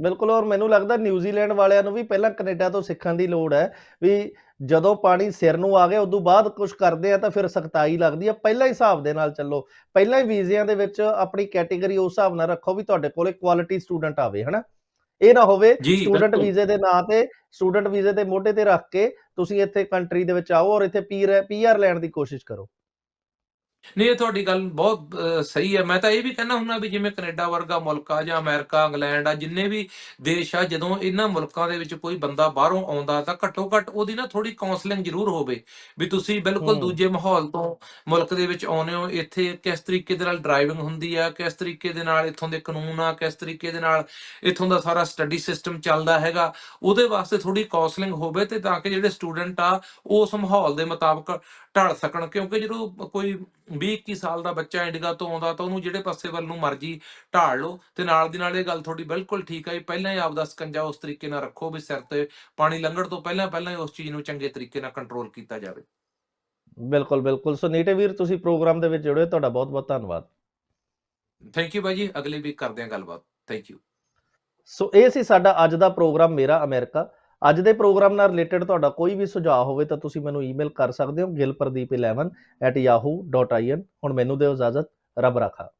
ਬਿਲਕੁਲ ਔਰ ਮੈਨੂੰ ਲੱਗਦਾ ਨਿਊਜ਼ੀਲੈਂਡ ਵਾਲਿਆਂ ਨੂੰ ਵੀ ਪਹਿਲਾਂ ਕੈਨੇਡਾ ਤੋਂ ਸਿੱਖਣ ਦੀ ਲੋੜ ਹੈ ਵੀ ਜਦੋਂ ਪਾਣੀ ਸਿਰ ਨੂੰ ਆ ਗਿਆ ਉਦੋਂ ਬਾਅਦ ਕੁਝ ਕਰਦੇ ਆ ਤਾਂ ਫਿਰ ਸਖਤਾਈ ਲੱਗਦੀ ਆ ਪਹਿਲਾਂ ਹੀ ਹਿਸਾਬ ਦੇ ਨਾਲ ਚੱਲੋ ਪਹਿਲਾਂ ਹੀ ਵੀਜ਼ਿਆਂ ਦੇ ਵਿੱਚ ਆਪਣੀ ਕੈਟਾਗਰੀ ਉਸ ਹਿਸਾਬ ਨਾਲ ਰੱਖੋ ਵੀ ਤੁਹਾਡੇ ਕੋਲੇ ਕੁਆਲਿਟੀ ਸਟੂਡੈਂਟ ਆਵੇ ਹਨਾ? ਇਹ ਨਾ ਹੋਵੇ ਸਟੂਡੈਂਟ ਵੀਜ਼ੇ ਦੇ ਨਾਂ ਤੇ ਸਟੂਡੈਂਟ ਵੀਜ਼ੇ ਤੇ ਮੋਢੇ ਤੇ ਰੱਖ ਕੇ ਤੁਸੀਂ ਇੱਥੇ ਕੰਟਰੀ ਦੇ ਵਿੱਚ ਆਓ ਔਰ ਇੱਥੇ ਪੀਆਰ ਪੀਆਰ ਲੈਣ ਦੀ ਕੋਸ਼ਿਸ਼ ਕਰੋ। ਨਹੀਂ ਇਹ ਤੁਹਾਡੀ ਗੱਲ ਬਹੁਤ ਸਹੀ ਹੈ ਮੈਂ ਤਾਂ ਇਹ ਵੀ ਕਹਿਣਾ ਹੁੰਦਾ ਵੀ ਜਿਵੇਂ ਕੈਨੇਡਾ ਵਰਗਾ ਮੁਲਕ ਆ ਜਾਂ ਅਮਰੀਕਾ ਇੰਗਲੈਂਡ ਆ ਜਿੰਨੇ ਵੀ ਦੇਸ਼ ਆ ਜਦੋਂ ਇਹਨਾਂ ਮੁਲਕਾਂ ਦੇ ਵਿੱਚ ਕੋਈ ਬੰਦਾ ਬਾਹਰੋਂ ਆਉਂਦਾ ਤਾਂ ਘੱਟੋ ਘੱਟ ਉਹਦੀ ਨਾ ਥੋੜੀ ਕਾਉਂਸਲਿੰਗ ਜ਼ਰੂਰ ਹੋਵੇ ਵੀ ਤੁਸੀਂ ਬਿਲਕੁਲ। ਦੂਜੇ ਮਾਹੌਲ ਤੋਂ ਮੁਲਕ ਦੇ ਵਿੱਚ ਆਉਂਦੇ ਹੋ ਇੱਥੇ ਕਿਸ ਤਰੀਕੇ ਦੇ ਨਾਲ ਡਰਾਈਵਿੰਗ ਹੁੰਦੀ ਆ ਕਿਸ ਤਰੀਕੇ ਦੇ ਨਾਲ ਇੱਥੋਂ ਦੇ ਕਾਨੂੰਨ ਆ ਕਿਸ ਤਰੀਕੇ ਦੇ ਨਾਲ ਇੱਥੋਂ ਦਾ ਸਾਰਾ ਸਟੱਡੀ ਸਿਸਟਮ ਚੱਲਦਾ ਹੈਗਾ ਉਹਦੇ ਵਾਸਤੇ ਥੋੜੀ ਕਾਉਂਸਲਿੰਗ ਹੋਵੇ ਤੇ ਤਾਂ ਕਿ ਜਿਹੜੇ ਸਟੂਡੈਂਟ ਆ ਉਸ ਮਾਹੌਲ ਦੇ ਮੁਤਾਬਕ ਢਲ ਸਕਣ ਕਿਉਂਕਿ ਜਦੋਂ ਕੋਈ 20 21 ਸਾਲ ਦਾ ਬੱਚਾ ਇੰਡੀਆ ਤੋਂ ਆਉਂਦਾ ਤਾਂ ਉਹਨੂੰ ਜਿਹੜੇ ਪਾਸੇ ਵੱਲ ਨੂੰ ਮਰਜ਼ੀ ਢਾਲ ਲਓ ਤੇ ਨਾਲ ਦੀ ਨਾਲ ਇਹ ਗੱਲ ਤੁਹਾਡੀ ਬਿਲਕੁਲ ਠੀਕ ਹੈ ਵੀ ਪਹਿਲਾਂ ਹੀ ਆਪਦਾ ਸਕੰਜਾ ਉਸ ਤਰੀਕੇ ਨਾਲ ਰੱਖੋ ਵੀ ਸਿਰ ਤੇ ਪਾਣੀ ਲੰਘਣ ਤੋਂ ਪਹਿਲਾਂ ਪਹਿਲਾਂ ਹੀ ਉਸ ਚੀਜ਼ ਨੂੰ ਚੰਗੇ ਤਰੀਕੇ ਨਾਲ ਕੰਟਰੋਲ ਕੀਤਾ ਜਾਵੇ। ਬਿਲਕੁਲ ਬਿਲਕੁਲ। ਸੋ ਨੀਟੇ ਵੀਰ ਤੁਸੀਂ ਪ੍ਰੋਗਰਾਮ ਦੇ ਵਿੱਚ ਜੁੜੇ ਤੁਹਾਡਾ ਬਹੁਤ ਬਹੁਤ ਧੰਨਵਾਦ। ਥੈਂਕ ਯੂ ਬਾਈ ਜੀ ਅਗਲੇ ਵੀਕ ਕਰਦੇ ਹਾਂ ਗੱਲਬਾਤ। ਥੈਂਕ ਯੂ ਸੋ ਇਹ ਸੀ ਸਾਡਾ ਅੱਜ ਦਾ ਪ੍ਰੋਗਰਾਮ ਮੇਰਾ ਅਮਰੀਕਾ। ਅੱਜ ਦੇ ਪ੍ਰੋਗਰਾਮ ਨਾਲ ਰਿਲੇਟਡ ਤੁਹਾਡਾ ਕੋਈ ਵੀ ਸੁਝਾਅ ਹੋਵੇ ਤਾਂ ਤੁਸੀਂ ਮੈਨੂੰ ਈਮੇਲ ਕਰ ਸਕਦੇ ਹੋ gilpardeep11@yahoo.in ਹੁਣ ਮੈਨੂੰ ਦਿਓ ਇਜਾਜ਼ਤ, ਰੱਬ ਰਾਖਾ।